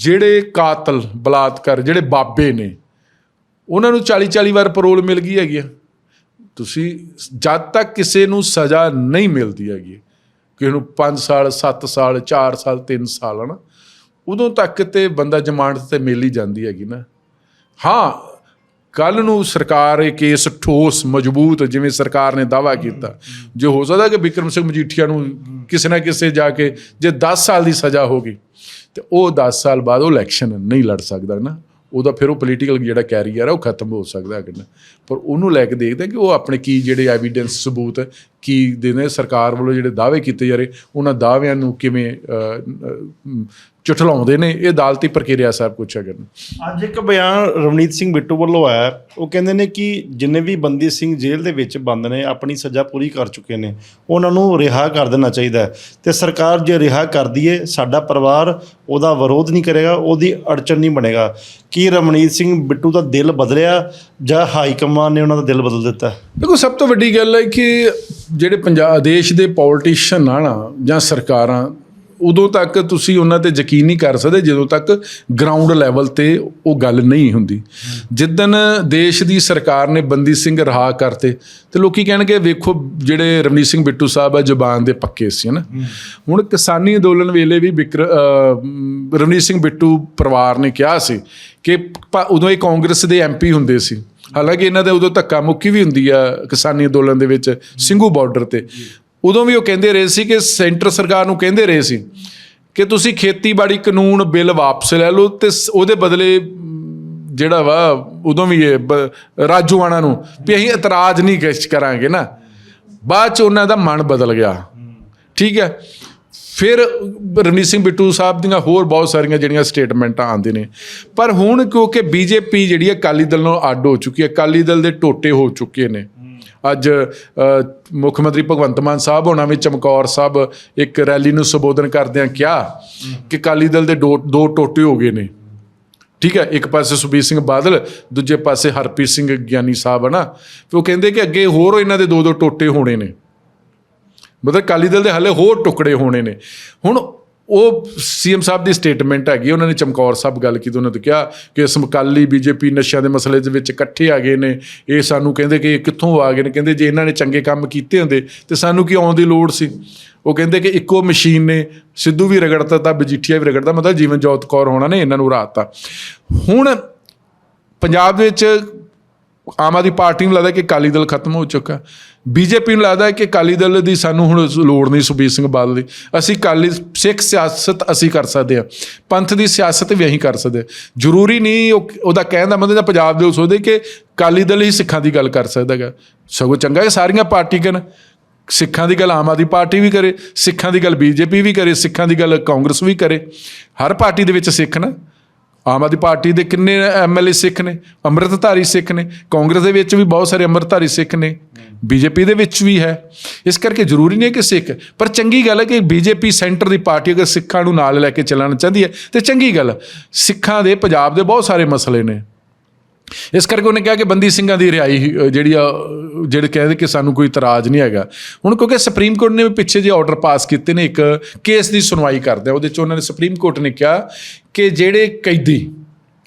Speaker 2: ਜਿਹੜੇ ਕਾਤਲ ਬਲਾਤਕਾਰ ਜਿਹੜੇ ਬਾਬੇ ਨੇ ਉਹਨਾਂ ਨੂੰ 40-40 ਵਾਰ ਪਰੋਲ ਮਿਲ ਗਈ ਹੈਗੀ ਆ। ਤੁਸੀਂ ਜਦ ਤੱਕ ਕਿਸੇ ਨੂੰ ਸਜ਼ਾ ਨਹੀਂ ਮਿਲਦੀ ਹੈਗੀ, ਕਿਸੇ ਨੂੰ 5 ਸਾਲ 7 ਸਾਲ 4 ਸਾਲ 3 ਸਾਲ, ਹਨਾ, ਉਦੋਂ ਤੱਕ ਤੇ ਬੰਦਾ ਜ਼ਮਾਨਤ ਤੇ ਮਿਲ ਹੀ ਜਾਂਦੀ ਹੈਗੀ ਨਾ। ਹਾਂ ਕੱਲ ਨੂੰ ਸਰਕਾਰ ਇਹ ਕੇਸ ਠੋਸ, ਮਜ਼ਬੂਤ, ਜਿਵੇਂ ਸਰਕਾਰ ਨੇ ਦਾਵਾ ਕੀਤਾ, ਜੇ ਹੋ ਸਕਦਾ ਕਿ ਵਿਕਰਮ ਸਿੰਘ ਮਜੀਠੀਆ ਨੂੰ ਕਿਸੇ ਨਾ ਕਿਸੇ ਜਾ ਕੇ ਜੇ 10 ਸਾਲ ਦੀ ਸਜ਼ਾ ਹੋ ਗਈ, ਤੇ ਉਹ 10 ਸਾਲ ਬਾਅਦ ਉਹ ਇਲੈਕਸ਼ਨ ਨਹੀਂ ਲੜ ਸਕਦਾ ਨਾ। ਉਹਦਾ ਫਿਰ ਉਹ ਪੋਲੀਟੀਕਲ ਜਿਹੜਾ ਕੈਰੀਅਰ ਹੈ ਉਹ ਖਤਮ ਹੋ ਸਕਦਾ ਹੈ ਨਾ। ਪਰ ਉਹਨੂੰ ਲੈ ਕੇ ਦੇਖਦੇ ਕਿ ਉਹ ਆਪਣੇ ਕੀ ਜਿਹੜੇ ਐਵੀਡੈਂਸ ਸਬੂਤ ਕੀ ਦੇਣੇ ਸਰਕਾਰ ਵੱਲੋਂ ਜਿਹੜੇ ਦਾਅਵੇ ਕੀਤੇ ਜਾ ਰਹੇ, ਉਹਨਾਂ ਦਾਅਵਿਆਂ ਨੂੰ ਕਿਵੇਂ ਝੁਠਲਾਉਂਦੇ ਨੇ ਇਹ ਅਦਾਲਤੀ ਪ੍ਰਕਿਰਿਆ ਸਭ ਕੁਝ ਹੈਗਾ ਨਾ
Speaker 1: ਅੱਜ ਇੱਕ ਬਿਆਨ ਰਵਨੀਤ ਸਿੰਘ ਬਿੱਟੂ ਵੱਲੋਂ ਆਇਆ। ਉਹ ਕਹਿੰਦੇ ਨੇ ਕਿ ਜਿੰਨੇ ਵੀ ਬੰਦੀ ਸਿੰਘ ਜੇਲ੍ਹ ਦੇ ਵਿੱਚ ਬੰਦ ਨੇ ਆਪਣੀ ਸਜ਼ਾ ਪੂਰੀ ਕਰ ਚੁੱਕੇ ਨੇ। ਉਹਨਾਂ ਨੂੰ ਰਿਹਾ ਕਰ ਦੇਣਾ ਚਾਹੀਦਾ ਤੇ ਸਰਕਾਰ ਜੇ ਰਿਹਾ ਕਰਦੀ ਏ ਸਾਡਾ ਪਰਿਵਾਰ ਉਹਦਾ ਵਿਰੋਧ ਨਹੀਂ ਕਰੇਗਾ ਉਹਦੀ ਅੜਚਨ ਨਹੀਂ ਬਣੇਗਾ। ਕੀ ਰਵਨੀਤ ਸਿੰਘ ਬਿੱਟੂ ਦਾ ਦਿਲ ਬਦਲਿਆ ਜਾਂ ਹਾਈ ਕਮਾਨ ਨੇ ਉਹਨਾਂ ਦਾ ਦਿਲ ਬਦਲ ਦਿੱਤਾ?
Speaker 2: ਦੇਖੋ ਸਭ ਤੋਂ ਵੱਡੀ ਗੱਲ ਹੈ ਕਿ ਜਿਹੜੇ ਪੰਜਾਬ ਦੇਸ਼ ਦੇ ਪੋਲੀਟੀਸ਼ੀਅਨ ਆ ਨਾ ਜਾਂ ਸਰਕਾਰਾਂ ਉਦੋਂ ਤੱਕ ਤੁਸੀਂ ਉਹਨਾਂ ਤੇ ਯਕੀਨ ਨਹੀਂ ਕਰ ਸਕਦੇ ਜਦੋਂ ਤੱਕ ਗਰਾਊਂਡ ਲੈਵਲ ਤੇ ਉਹ ਗੱਲ ਨਹੀਂ ਹੁੰਦੀ। ਜਿੱਦਨ ਦੇਸ਼ ਦੀ ਸਰਕਾਰ ਨੇ ਬੰਦੀ ਸਿੰਘ ਰਹਾ ਕਰਤੇ ਤੇ ਲੋਕੀ ਕਹਿਣਗੇ ਵੇਖੋ ਜਿਹੜੇ ਰਵਨੀਤ ਸਿੰਘ ਬਿੱਟੂ ਸਾਹਿਬ ਆ ਜ਼ੁਬਾਨ ਦੇ ਪੱਕੇ ਸੀ ਨਾ ਹੁਣ ਕਿਸਾਨੀ ਅੰਦੋਲਨ ਵੇਲੇ ਵੀ ਬਿਕਰ ਰਵਨੀਤ ਸਿੰਘ ਬਿੱਟੂ ਪਰਿਵਾਰ ਨੇ ਕਿਹਾ ਸੀ ਕਿ ਉਦੋਂ ਇਹ ਕਾਂਗਰਸ ਦੇ ਐਮਪੀ ਹੁੰਦੇ ਸੀ। ਹਾਲਾਂਕਿ ਇਹਨਾਂ ਦੇ ਉਦੋਂ ਧੱਕਾ ਮੁੱਕੀ ਵੀ ਹੁੰਦੀ ਆ ਕਿਸਾਨੀ ਅੰਦੋਲਨ ਦੇ ਵਿੱਚ ਸਿੰਘੂ ਬਾਰਡਰ ਤੇ। ਉਦੋਂ ਵੀ ਉਹ ਕਹਿੰਦੇ ਰਹੇ ਸੀ ਕਿ ਸੈਂਟਰ ਸਰਕਾਰ ਨੂੰ ਕਹਿੰਦੇ ਰਹੇ ਸੀ ਕਿ ਤੁਸੀਂ ਖੇਤੀਬਾੜੀ ਕਾਨੂੰਨ ਬਿੱਲ ਵਾਪਸ ਲੈ ਲਓ ਤੇ ਸ- ਉਹਦੇ ਬਦਲੇ ਜਿਹੜਾ ਵਾ, ਉਦੋਂ ਵੀ ਇਹ ਬ- ਰਾਜੂਆਣਾ ਨੂੰ ਵੀ ਅਸੀਂ ਇਤਰਾਜ਼ ਨਹੀਂ ਕਰਾਂਗੇ ਨਾ। ਬਾਅਦ ਚ ਉਹਨਾਂ ਦਾ ਮਨ ਬਦਲ ਗਿਆ। ਠੀਕ ਹੈ? ਫਿਰ ਰਣਜੀਤ ਸਿੰਘ ਬਿੱਟੂ ਸਾਹਿਬ ਦੀਆਂ ਹੋਰ ਬਹੁਤ ਸਾਰੀਆਂ ਜਿਹੜੀਆਂ ਸਟੇਟਮੈਂਟਾਂ ਆਉਂਦੇ ਨੇ। ਪਰ ਹੁਣ ਕਿਉਂਕਿ ਬੀਜੇਪੀ ਜਿਹੜੀ ਹੈ ਅਕਾਲੀ ਦਲ ਨਾਲ ਅੱਡ ਹੋ ਚੁੱਕੀ ਹੈ, ਅਕਾਲੀ ਦਲ ਦੇ ਟੋਟੇ ਹੋ ਚੁੱਕੇ ਨੇ। ਅੱਜ ਅ, ਮੁੱਖ ਮੰਤਰੀ ਭਗਵੰਤ ਮਾਨ ਸਾਹਿਬ ਹੋਣਾ ਵੀ ਚਮਕੌਰ ਸਾਹਿਬ ਇੱਕ ਰੈਲੀ ਨੂੰ ਸੰਬੋਧਨ ਕਰਦਿਆਂ ਕਿਹਾ ਕਿ ਅਕਾਲੀ ਦਲ ਦੇ ਦੋ ਦੋ ਟੋਟੇ ਹੋ ਗਏ ਨੇ। ਠੀਕ ਹੈ ਇੱਕ ਪਾਸੇ ਸੁਬੀਰ ਸਿੰਘ ਬਾਦਲ ਦੂਜੇ ਪਾਸੇ ਹਰਪ੍ਰੀਤ ਸਿੰਘ ਗਿਆਨੀ ਸਾਹਿਬ ਹੈ ਨਾ ਤੇ ਉਹ ਕਹਿੰਦੇ ਕਿ ਅੱਗੇ ਹੋਰ ਇਹਨਾਂ ਦੇ ਦੋ ਦੋ ਟੋਟੇ ਹੋਣੇ ਨੇ। ਮਤਲਬ ਅਕਾਲੀ ਦਲ ਦੇ ਹਲੇ ਹੋਰ ਟੁਕੜੇ ਹੋਣੇ ਨੇ। ਹੁਣ ਉਹ ਸੀਐਮ ਸਾਹਿਬ ਦੀ ਸਟੇਟਮੈਂਟ ਹੈਗੀ, ਉਹਨਾਂ ਨੇ ਚਮਕੌਰ ਸਾਹਿਬ ਗੱਲ ਕੀਤੀ, ਉਹਨਾਂ ਨੇ ਕਿਹਾ ਕਿ ਸਮਕਾਲੀ ਬੀਜੇਪੀ ਨਸ਼ਿਆਂ ਦੇ ਮਸਲੇ ਦੇ ਵਿੱਚ ਇਕੱਠੇ ਆ ਗਏ ਨੇ। ਇਹ ਸਾਨੂੰ ਕਹਿੰਦੇ ਕਿ ਇਹ ਕਿੱਥੋਂ ਆ ਗਏ ਨੇ? ਕਹਿੰਦੇ ਜੇ ਇਹਨਾਂ ਨੇ ਚੰਗੇ ਕੰਮ ਕੀਤੇ ਹੁੰਦੇ, ਤੇ ਸਾਨੂੰ ਕੀ ਆਉਣ ਦੀ ਲੋੜ ਸੀ? ਉਹ ਕਹਿੰਦੇ ਕਿ ਇੱਕੋ ਮਸ਼ੀਨ ਨੇ, ਸਿੱਧੂ ਵੀ ਰਗੜਤਾ ਤਾਂ ਬਜੀਠੀਆ ਵੀ ਰਗੜਤਾ ਮਤਲਬ ਜੀਵਨ ਜੋਤ ਕੌਰ ਹੋਣਾ ਨੇ, ਇਹਨਾਂ ਨੂੰ ਰਾਤਾ ਹੁਣ ਪੰਜਾਬ ਦੇ ਵਿੱਚ ਆਮ ਆਦਮੀ ਪਾਰਟੀ ਨੂੰ ਲੱਗਦਾ ਕਿ ਅਕਾਲੀ ਦਲ ਖਤਮ ਹੋ ਚੁੱਕਾ। ਬੀਜੇਪੀ ਨੂੰ ਲੱਗਦਾ ਹੈ ਕਿ ਅਕਾਲੀ ਦਲ ਦੀ ਸਾਨੂੰ ਹੁਣ ਲੋੜ ਨਹੀਂ ਸੁਖਬੀਰ ਸਿੰਘ ਬਾਦਲ ਦੀ। ਅਸੀਂ ਅਕਾਲੀ ਸਿੱਖ ਸਿਆਸਤ ਅਸੀਂ ਕਰ ਸਕਦੇ ਹਾਂ। ਪੰਥ ਦੀ ਸਿਆਸਤ ਵੀ ਅਸੀਂ ਕਰ ਸਕਦੇ ਹਾਂ। ਜ਼ਰੂਰੀ ਨਹੀਂ ਉਹਦਾ ਕਹਿਣ ਦਾ ਮਤਲਬ ਪੰਜਾਬ ਦੇ ਉਹ ਸੋਚਦੇ ਕਿ ਅਕਾਲੀ ਦਲ ਹੀ ਸਿੱਖਾਂ ਦੀ ਗੱਲ ਕਰ ਸਕਦਾ ਹੈਗਾ। ਸਗੋਂ ਚੰਗਾ ਹੈ ਸਾਰੀਆਂ ਪਾਰਟੀ ਕਰਨ ਸਿੱਖਾਂ ਦੀ ਗੱਲ ਆਮ ਆਦਮੀ ਪਾਰਟੀ ਵੀ ਕਰੇ, ਸਿੱਖਾਂ ਦੀ ਗੱਲ ਬੀਜੇਪੀ ਵੀ ਕਰੇ, ਸਿੱਖਾਂ ਦੀ ਗੱਲ ਕਾਂਗਰਸ ਵੀ ਕਰੇ। ਹਰ ਪਾਰਟੀ ਦੇ ਵਿੱਚ ਸਿੱਖ ਨਾ। ਆਮ ਆਦਮੀ ਪਾਰਟੀ ਦੇ ਕਿੰਨੇ ਐਮਐਲਏ ਸਿੱਖ ਨੇ, ਅੰਮ੍ਰਿਤਧਾਰੀ ਸਿੱਖ ਨੇ, ਕਾਂਗਰਸ ਦੇ ਵਿੱਚ ਵੀ ਬਹੁਤ ਸਾਰੇ ਅੰਮ੍ਰਿਤਧਾਰੀ ਸਿੱਖ ਨੇ ਬੀਜੇਪੀ ਦੇ ਵਿੱਚ ਵੀ ਹੈ। ਇਸ ਕਰਕੇ ਜ਼ਰੂਰੀ ਨਹੀਂ ਕਿ ਸਿੱਖ, ਪਰ ਚੰਗੀ ਗੱਲ ਹੈ ਕਿ ਬੀਜੇਪੀ ਸੈਂਟਰ ਦੀ ਪਾਰਟੀ ਅਗਰ ਸਿੱਖਾਂ ਨੂੰ ਨਾਲ ਲੈ ਕੇ ਚੱਲਣਾ ਚਾਹੁੰਦੀ ਹੈ, ਤੇ ਚੰਗੀ ਗੱਲ, ਸਿੱਖਾਂ ਦੇ ਪੰਜਾਬ ਦੇ ਬਹੁਤ ਸਾਰੇ ਮਸਲੇ ਨੇ। ਇਸ ਕਰਕੇ ਉਹਨੇ ਕਿਹਾ ਕਿ ਬੰਦੀ ਸਿੰਘਾਂ ਦੀ ਰਿਹਾਈ ਜਿਹੜੀ ਆ ਜਿਹੜੇ ਕਹਿੰਦੇ ਕਿ ਸਾਨੂੰ ਕੋਈ ਇਤਰਾਜ਼ ਨਹੀਂ ਹੈਗਾ। ਹੁਣ ਕਿਉਂਕਿ ਸੁਪਰੀਮ ਕੋਰਟ ਨੇ ਪਿੱਛੇ ਜੇ ਆਰਡਰ ਪਾਸ ਕੀਤੇ ਨੇ ਇੱਕ ਕੇਸ ਦੀ ਸੁਣਵਾਈ ਕਰਦੇ ਉਹਦੇ ਚ ਉਹਨਾਂ ਨੇ ਸੁਪਰੀਮ ਕੋਰਟ ਨੇ ਕਿਹਾ ਕਿ ਜਿਹੜੇ ਕੈਦੀ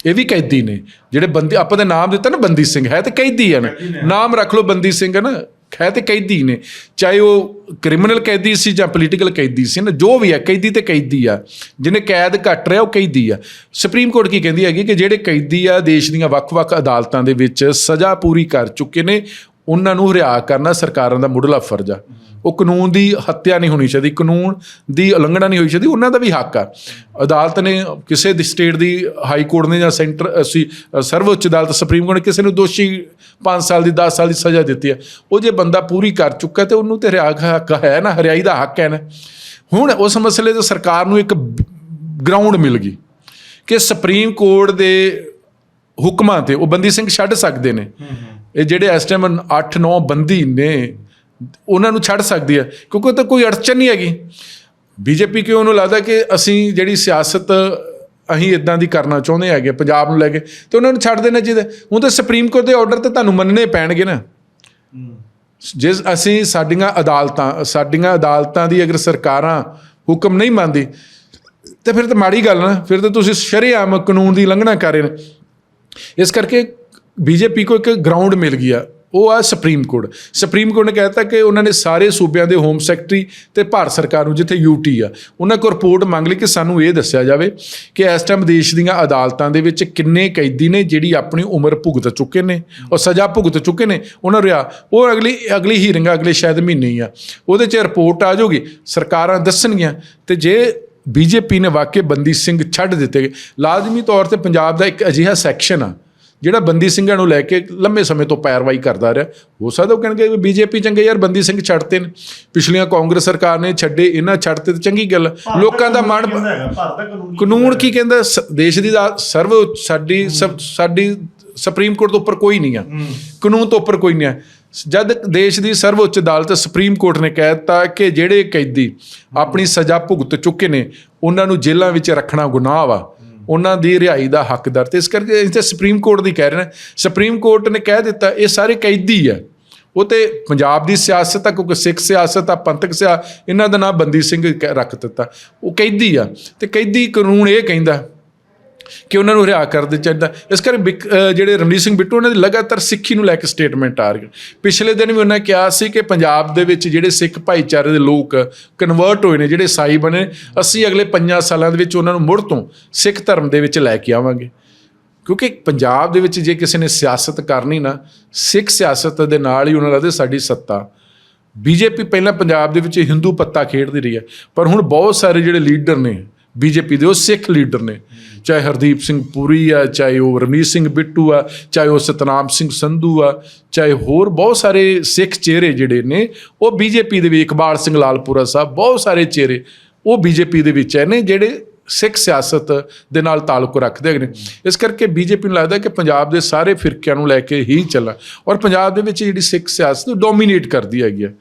Speaker 2: ਇਹ ਵੀ ਕੈਦੀ ਨੇ ਜਿਹੜੇ ਬੰਦੀ ਆਪਾਂ ਦਾ ਨਾਮ ਦਿੱਤਾ ਨਾ ਬੰਦੀ ਸਿੰਘ ਹੈ ਤੇ ਕੈਦੀ ਆ ਨਾ। ਨਾਮ ਰੱਖ ਲਓ ਬੰਦੀ ਸਿੰਘ ਹੈ ਨਾ? ਹੈ ਤੇ ਕੈਦੀ ਨੇ, ਚਾਹੇ ਉਹ ਕ੍ਰਿਮੀਨਲ ਕੈਦੀ ਸੀ ਜਾਂ ਪੋਲੀਟੀਕਲ ਕੈਦੀ ਸੀ ਨਾ, ਜੋ ਵੀ ਆ ਕੈਦੀ ਤੇ ਕੈਦੀ ਆ, ਜਿਹਨੇ ਕੈਦ ਕੱਟ ਰਿਹਾ ਉਹ ਕੈਦੀ ਆ। ਸੁਪਰੀਮ ਕੋਰਟ ਕੀ ਕਹਿੰਦੀ ਹੈਗੀ ਕਿ ਜਿਹੜੇ ਕੈਦੀ ਆ, ਦੇਸ਼ ਦੀਆਂ ਵੱਖ-ਵੱਖ ਅਦਾਲਤਾਂ ਦੇ ਵਿੱਚ ਸਜ਼ਾ ਪੂਰੀ ਕਰ ਚੁੱਕੇ ਨੇ ਉਹਨਾਂ ਨੂੰ ਹਰਿਆ ਕਰਨਾ ਸਰਕਾਰਾਂ ਦਾ ਮੁੱਢਲਾ ਫਰਜ਼ ਆ। ਉਹ ਕਾਨੂੰਨ ਦੀ ਹੱਤਿਆ ਨਹੀਂ ਹੋਣੀ ਚਾਹੀਦੀ, ਕਾਨੂੰਨ ਦੀ ਉਲੰਘਣਾ ਨਹੀਂ ਹੋਣੀ ਚਾਹੀਦੀ, ਉਹਨਾਂ ਦਾ ਵੀ ਹੱਕ ਆ। ਅਦਾਲਤ ਨੇ ਕਿਸੇ ਦੀ ਸਟੇਟ ਦੀ ਹਾਈ ਕੋਰਟ ਨੇ ਜਾਂ ਸੈਂਟਰ ਅਸੀਂ ਸਰਵਉੱਚ ਅਦਾਲਤ, ਸੁਪਰੀਮ ਕੋਰਟ ਨੇ ਕਿਸੇ ਨੂੰ ਦੋਸ਼ੀ 5 ਸਾਲ ਦੀ 10 ਸਾਲ ਦੀ ਸਜ਼ਾ ਦਿੱਤੀ ਹੈ ਉਹ ਜੇ ਬੰਦਾ ਪੂਰੀ ਕਰ ਚੁੱਕਾ ਤੇ ਉਹਨੂੰ ਤੇ ਹਰਿਆ ਹੱਕ ਹੈ ਨਾ, ਹਰਿਆਈ ਦਾ ਹੱਕ ਹੈ ਨਾ। ਹੁਣ ਉਸ ਮਸਲੇ ਤੇ ਸਰਕਾਰ ਨੂੰ ਇੱਕ ਗਰਾਊਂਡ ਮਿਲ ਗਈ ਕਿ ਸੁਪਰੀਮ ਕੋਰਟ ਦੇ ਹੁਕਮਾਂ ਤੇ ਉਹ ਬੰਦੀ ਸਿੰਘ ਛੱਡ ਸਕਦੇ ਨੇ। ਇਹ ਜਿਹੜੇ ਇਸ ਟਾਈਮ 8-9 ਬੰਦੀ ਨੇ ਉਹਨਾਂ ਨੂੰ ਛੱਡ ਸਕਦੀ ਹੈ। ਕਿਉਂਕਿ ਉਹ ਤਾਂ ਕੋਈ ਅੜਚਨ ਨਹੀਂ ਹੈਗੀ। ਬੀਜੇਪੀ ਕਿਉਂ ਉਹਨੂੰ ਲੱਗਦਾ ਕਿ ਅਸੀਂ ਜਿਹੜੀ ਸਿਆਸਤ ਅਸੀਂ ਇਦਾਂ ਦੀ ਕਰਨਾ ਚਾਹੁੰਦੇ ਹੈਗੇ ਪੰਜਾਬ ਨੂੰ ਲੈ ਕੇ ਤੇ ਉਹਨਾਂ ਨੂੰ ਛੱਡ ਦੇਣਾ ਚਾਹੀਦਾ। ਹੁਣ ਤਾਂ ਸੁਪਰੀਮ ਕੋਰਟ ਦੇ ਆਰਡਰ ਤੇ ਤੁਹਾਨੂੰ ਮੰਨਣੇ ਪੈਣਗੇ ਨਾ। ਜੇ ਅਸੀਂ ਸਾਡੀਆਂ ਅਦਾਲਤਾਂ ਸਾਡੀਆਂ ਅਦਾਲਤਾਂ ਦੀ ਅਗਰ ਸਰਕਾਰਾਂ ਹੁਕਮ ਨਹੀਂ ਮੰਨਦੀ ਤੇ ਫਿਰ ਤਾਂ ਮਾੜੀ ਗੱਲ ਨਾ ਫਿਰ ਤਾਂ ਤੁਸੀਂ ਸ਼ਰੇਆਮ ਕਾਨੂੰਨ ਦੀ ਉਲੰਘਣਾ ਕਰ ਰਹੇ ਨੇ। ਇਸ ਕਰਕੇ ਬੀਜੇਪੀ ਕੋ ਇੱਕ ਗਰਾਊਂਡ ਮਿਲ ਗਿਆ। ਉਹ ਆ ਸੁਪਰੀਮ ਕੋਰਟ ਸੁਪਰੀਮ ਕੋਰਟ ਨੇ ਕਹਿਤਾ ਕਿ ਉਹਨਾਂ ਨੇ ਸਾਰੇ ਸੂਬਿਆਂ ਦੇ ਹੋਮ ਸੈਕਟਰੀ ਤੇ ਭਾਰਤ ਸਰਕਾਰ ਨੂੰ ਜਿੱਥੇ ਯੂਟੀ ਆ, ਉਹਨਾਂ ਕੋਲ ਰਿਪੋਰਟ ਮੰਗ ਲਈ ਕਿ ਸਾਨੂੰ ਇਹ ਦੱਸਿਆ ਜਾਵੇ ਕਿ ਇਸ ਟਾਈਮ ਦੇਸ਼ ਦੀਆਂ ਅਦਾਲਤਾਂ ਦੇ ਵਿੱਚ ਕਿੰਨੇ ਕੈਦੀ ਨੇ ਜਿਹੜੀ ਆਪਣੀ ਉਮਰ ਭੁਗਤ ਚੁੱਕੇ ਨੇ ਔਰ ਸਜ਼ਾ ਭੁਗਤ ਚੁੱਕੇ ਨੇ। ਉਹਨਾਂ ਨੂੰ ਰਿਹਾ, ਉਹ ਅਗਲੀ ਅਗਲੀ ਹੀਰਿੰਗ ਅਗਲੇ ਸ਼ਾਇਦ ਮਹੀਨੇ ਹੀ ਆ। ਉਹਦੇ 'ਚ ਰਿਪੋਰਟ ਆ ਜਾਊਗੀ, ਸਰਕਾਰਾਂ ਦੱਸਣਗੀਆਂ ਤੇ ਜੇ ਬੀਜੇਪੀ ਨੇ ਵਾਕਈ ਬੰਦੀ ਸਿੰਘ ਛੱਡ ਦਿੱਤੇ ਗਏ। ਲਾਜ਼ਮੀ ਤੌਰ ਤੇ ਪੰਜਾਬ ਦਾ ਇੱਕ ਅਜਿਹਾ ਸੈਕਸ਼ਨ ਆ। ਜਿਹੜਾ ਬੰਦੀ ਸਿੰਘਾਂ ਨੂੰ ਲੈ ਕੇ ਲੰਮੇ ਸਮੇਂ ਤੋਂ ਪੈਰਵਾਈ ਕਰਦਾ ਰਿਹਾ ਹੋ ਸਕਦਾ ਉਹ ਕਹਿਣਗੇ ਵੀ ਬੀਜੇਪੀ ਚੰਗੇ ਯਾਰ ਬੰਦੀ ਸਿੰਘ ਛੱਡਤੇ ਨੇ। ਪਿਛਲੀਆਂ ਕਾਂਗਰਸ ਸਰਕਾਰ ਨੇ ਛੱਡੇ ਇਹਨਾਂ ਛੱਡਤੇ ਤੇ ਚੰਗੀ ਗੱਲ। ਲੋਕਾਂ ਦਾ ਮਨ
Speaker 1: ਕਾਨੂੰਨ
Speaker 2: ਕੀ ਕਹਿੰਦਾ? ਦੇਸ਼ ਦੀ ਸਰਵ ਸਾਡੀ ਸਾਡੀ ਸੁਪਰੀਮ ਕੋਰਟ ਤੋਂ ਉੱਪਰ ਕੋਈ ਨਹੀਂ ਆ। ਕਾਨੂੰਨ ਤੋਂ ਉੱਪਰ ਕੋਈ ਨਹੀਂ ਆ। ਜਦ ਦੇਸ਼ ਦੀ ਸਰਵਉੱਚ ਅਦਾਲਤ ਸੁਪਰੀਮ ਕੋਰਟ ਨੇ ਕਹਿ ਦਿੱਤਾ ਕਿ ਜਿਹੜੇ ਕੈਦੀ ਆਪਣੀ ਸਜ਼ਾ ਭੁਗਤ ਚੁੱਕੇ ਨੇ ਉਹਨਾਂ ਨੂੰ ਜੇਲ੍ਹਾਂ ਵਿੱਚ ਰੱਖਣਾ ਗੁਨਾਹ ਵਾ। ਉਹਨਾਂ ਦੀ ਰਿਹਾਈ ਦਾ ਹੱਕਦਾਰ। ਤੇ ਇਸ ਕਰਕੇ ਇੱਥੇ ਸੁਪਰੀਮ ਕੋਰਟ ਦੀ ਕਹਿ ਰਹੇ ਨੇ। ਸੁਪਰੀਮ ਕੋਰਟ ਨੇ ਕਹਿ ਦਿੱਤਾ, ਇਹ ਸਾਰੇ ਕੈਦੀ ਆ। ਉਹ ਤੇ ਪੰਜਾਬ ਦੀ ਸਿਆਸਤ ਆ, ਕਿਉਂਕਿ ਸਿੱਖ ਸਿਆਸਤ ਆ, ਪੰਥਕ ਸਿਆ, ਇਹਨਾਂ ਦਾ ਨਾਮ ਬੰਦੀ ਸਿੰਘ ਕਹਿ- ਰੱਖ ਦਿੱਤਾ। ਉਹ ਕੈਦੀ ਆ। ਤੇ ਕੈਦੀ ਕਾਨੂੰਨ ਇਹ ਕਹਿੰਦਾ ਕਿ ਉਹਨਾਂ ਨੂੰ ਰਿਹਾ ਕਰ ਦੇ ਚਾਹੀਦਾ ਇਸ ਕਰਕੇ ਬਿਕ- ਜਿਹੜੇ ਰਣਜੀਤ ਸਿੰਘ ਬਿੱਟੂ, ਉਹਨਾਂ ਦੀ ਲਗਾਤਾਰ ਸਿੱਖੀ ਨੂੰ ਲੈ ਕੇ ਸਟੇਟਮੈਂਟ ਆ ਰਹੀ ਪਿਛਲੇ ਦਿਨ ਵੀ ਉਹਨਾਂ ਕਿਹਾ ਸੀ ਕਿ ਪੰਜਾਬ ਦੇ ਵਿੱਚ ਜਿਹੜੇ ਸਿੱਖ ਭਾਈਚਾਰੇ ਦੇ ਲੋਕ ਕਨਵਰਟ ਹੋਏ ਨੇ, ਜਿਹੜੇ ਸਾਈ ਬਣੇ, ਅਸੀਂ ਅਗਲੇ 5 ਸਾਲਾਂ ਦੇ ਵਿੱਚ ਉਹਨਾਂ ਨੂੰ ਮੁੜ ਤੋਂ ਸਿੱਖ ਧਰਮ ਦੇ ਵਿੱਚ ਲੈ ਕੇ ਆਵਾਂਗੇ। ਕਿਉਂਕਿ ਪੰਜਾਬ ਦੇ ਵਿੱਚ ਜੇ ਕਿਸੇ ਨੇ ਸਿਆਸਤ ਕਰਨੀ ਨਾ, ਸਿੱਖ ਸਿਆਸਤ ਦੇ ਨਾਲ ਹੀ ਉਹਨਾਂ ਲੱਗਦਾ ਸਾਡੀ ਸੱਤਾ। ਬੀਜੇਪੀ ਪਹਿਲਾਂ ਪੰਜਾਬ ਦੇ ਵਿੱਚ ਹਿੰਦੂ ਪੱਤਾ ਖੇਡਦੀ ਰਹੀ ਹੈ। ਪਰ ਹੁਣ ਬਹੁਤ ਸਾਰੇ ਜਿਹੜੇ ਲੀਡਰ ਨੇ ਬੀਜੇਪੀ ਦੇ ਉਹ ਸਿੱਖ ਲੀਡਰ ਨੇ। ਚਾਹੇ ਹਰਦੀਪ ਸਿੰਘ ਪੁਰੀ ਆ, ਚਾਹੇ ਉਹ ਰਮੀਤ ਸਿੰਘ ਬਿੱਟੂ ਆ, ਚਾਹੇ ਉਹ ਸਤਨਾਮ ਸਿੰਘ ਸੰਧੂ ਆ, ਚਾਹੇ ਹੋਰ ਬਹੁਤ ਸਾਰੇ ਸਿੱਖ ਚਿਹਰੇ ਜਿਹੜੇ ਨੇ, ਉਹ ਬੀਜੇਪੀ ਦੇ ਵੀ ਇਕਬਾਲ ਸਿੰਘ ਲਾਲਪੁਰਾ ਸਾਹਿਬ ਬਹੁਤ ਸਾਰੇ ਚਿਹਰੇ ਉਹ ਬੀਜੇਪੀ ਦੇ ਵਿੱਚ ਹੈ ਨੇ ਜਿਹੜੇ ਸਿੱਖ ਸਿਆਸਤ ਦੇ ਨਾਲ ਤਾਲੁਕ ਰੱਖਦੇ ਹੈਗੇ ਨੇ। ਇਸ ਕਰਕੇ ਬੀਜੇਪੀ ਨੂੰ ਲੱਗਦਾ ਕਿ ਪੰਜਾਬ ਦੇ ਸਾਰੇ ਫਿਰਕਿਆਂ ਨੂੰ ਲੈ ਕੇ ਹੀ ਚੱਲਣਾ ਔਰ ਪੰਜਾਬ ਦੇ ਵਿੱਚ ਜਿਹੜੀ ਸਿੱਖ ਸਿਆਸਤ ਡੋਮੀਨੇਟ ਕਰਦੀ ਹੈਗੀ ਹੈ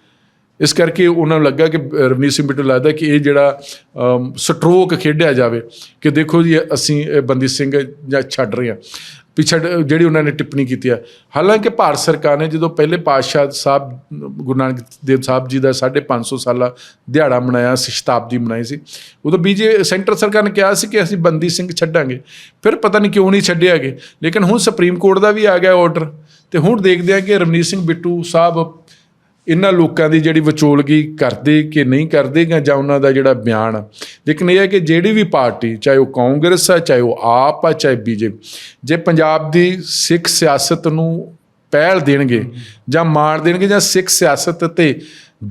Speaker 2: ਇਸ ਕਰਕੇ ਉਹਨਾਂ ਨੂੰ ਲੱਗਾ ਕਿ ਰਵਨੀਤ ਸਿੰਘ ਬਿੱਟੂ ਲੱਗਦਾ ਕਿ ਇਹ ਜਿਹੜਾ ਅਮ, ਸਟਰੋਕ ਖੇਡਿਆ ਜਾਵੇ ਕਿ ਦੇਖੋ ਜੀ ਅਸੀਂ ਬੰਦੀ ਸਿੰਘ ਜਾਂ ਛੱਡ ਰਹੇ ਹਾਂ। ਪਿਛੜ ਜਿਹੜੀ ਉਹਨਾਂ ਨੇ ਟਿੱਪਣੀ ਕੀਤੀ ਹੈ ਹਾਲਾਂਕਿ ਭਾਰਤ ਸਰਕਾਰ ਨੇ ਜਦੋਂ ਪਹਿਲੇ ਪਾਤਸ਼ਾਹ ਸਾਹਿਬ ਗੁਰੂ ਨਾਨਕ ਦੇਵ ਸਾਹਿਬ ਜੀ ਦਾ 550 ਸਾਲਾ ਦਿਹਾੜਾ ਮਨਾਇਆ ਸੀ ਸ਼ਤਾਬਦੀ ਮਨਾਈ ਸੀ ਉਦੋਂ ਬੀਜੇ ਸੈਂਟਰ ਸਰਕਾਰ ਨੇ ਕਿਹਾ ਸੀ ਕਿ ਅਸੀਂ ਬੰਦੀ ਸਿੰਘ ਛੱਡਾਂਗੇ। ਫਿਰ ਪਤਾ ਨਹੀਂ ਕਿਉਂ ਨਹੀਂ ਛੱਡਿਆਗੇ ਲੇਕਿਨ ਹੁਣ ਸੁਪਰੀਮ ਕੋਰਟ ਦਾ ਵੀ ਆ ਗਿਆ ਆਰਡਰ ਤੇ ਹੁਣ ਦੇਖਦੇ ਆ ਕਿ ਰਵਨੀਤ ਸਿੰਘ ਬਿੱਟੂ ਸਾਹਿਬ ਇਹਨਾਂ ਲੋਕਾਂ ਦੀ ਜਿਹੜੀ ਵਿਚੋਲਗੀ ਕਰਦੇ ਕਿ ਨਹੀਂ ਕਰਦੇ ਜਾਂ ਜਾਂ ਉਹਨਾਂ ਦਾ ਜਿਹੜਾ ਬਿਆਨ ਆ। ਲੇਕਿਨ ਇਹ ਹੈ ਕਿ ਜਿਹੜੀ ਵੀ ਪਾਰਟੀ, ਚਾਹੇ ਉਹ ਕਾਂਗਰਸ ਆ, ਚਾਹੇ ਉਹ ਆਪ ਆ, ਚਾਹੇ ਬੀਜੇਪੀ, ਜੇ ਪੰਜਾਬ ਦੀ ਸਿੱਖ ਸਿਆਸਤ ਨੂੰ ਪਹਿਲ ਦੇਣਗੇ ਜਾਂ ਮਾਣ ਦੇਣਗੇ ਜਾਂ ਸਿੱਖ ਸਿਆਸਤ ਤੇ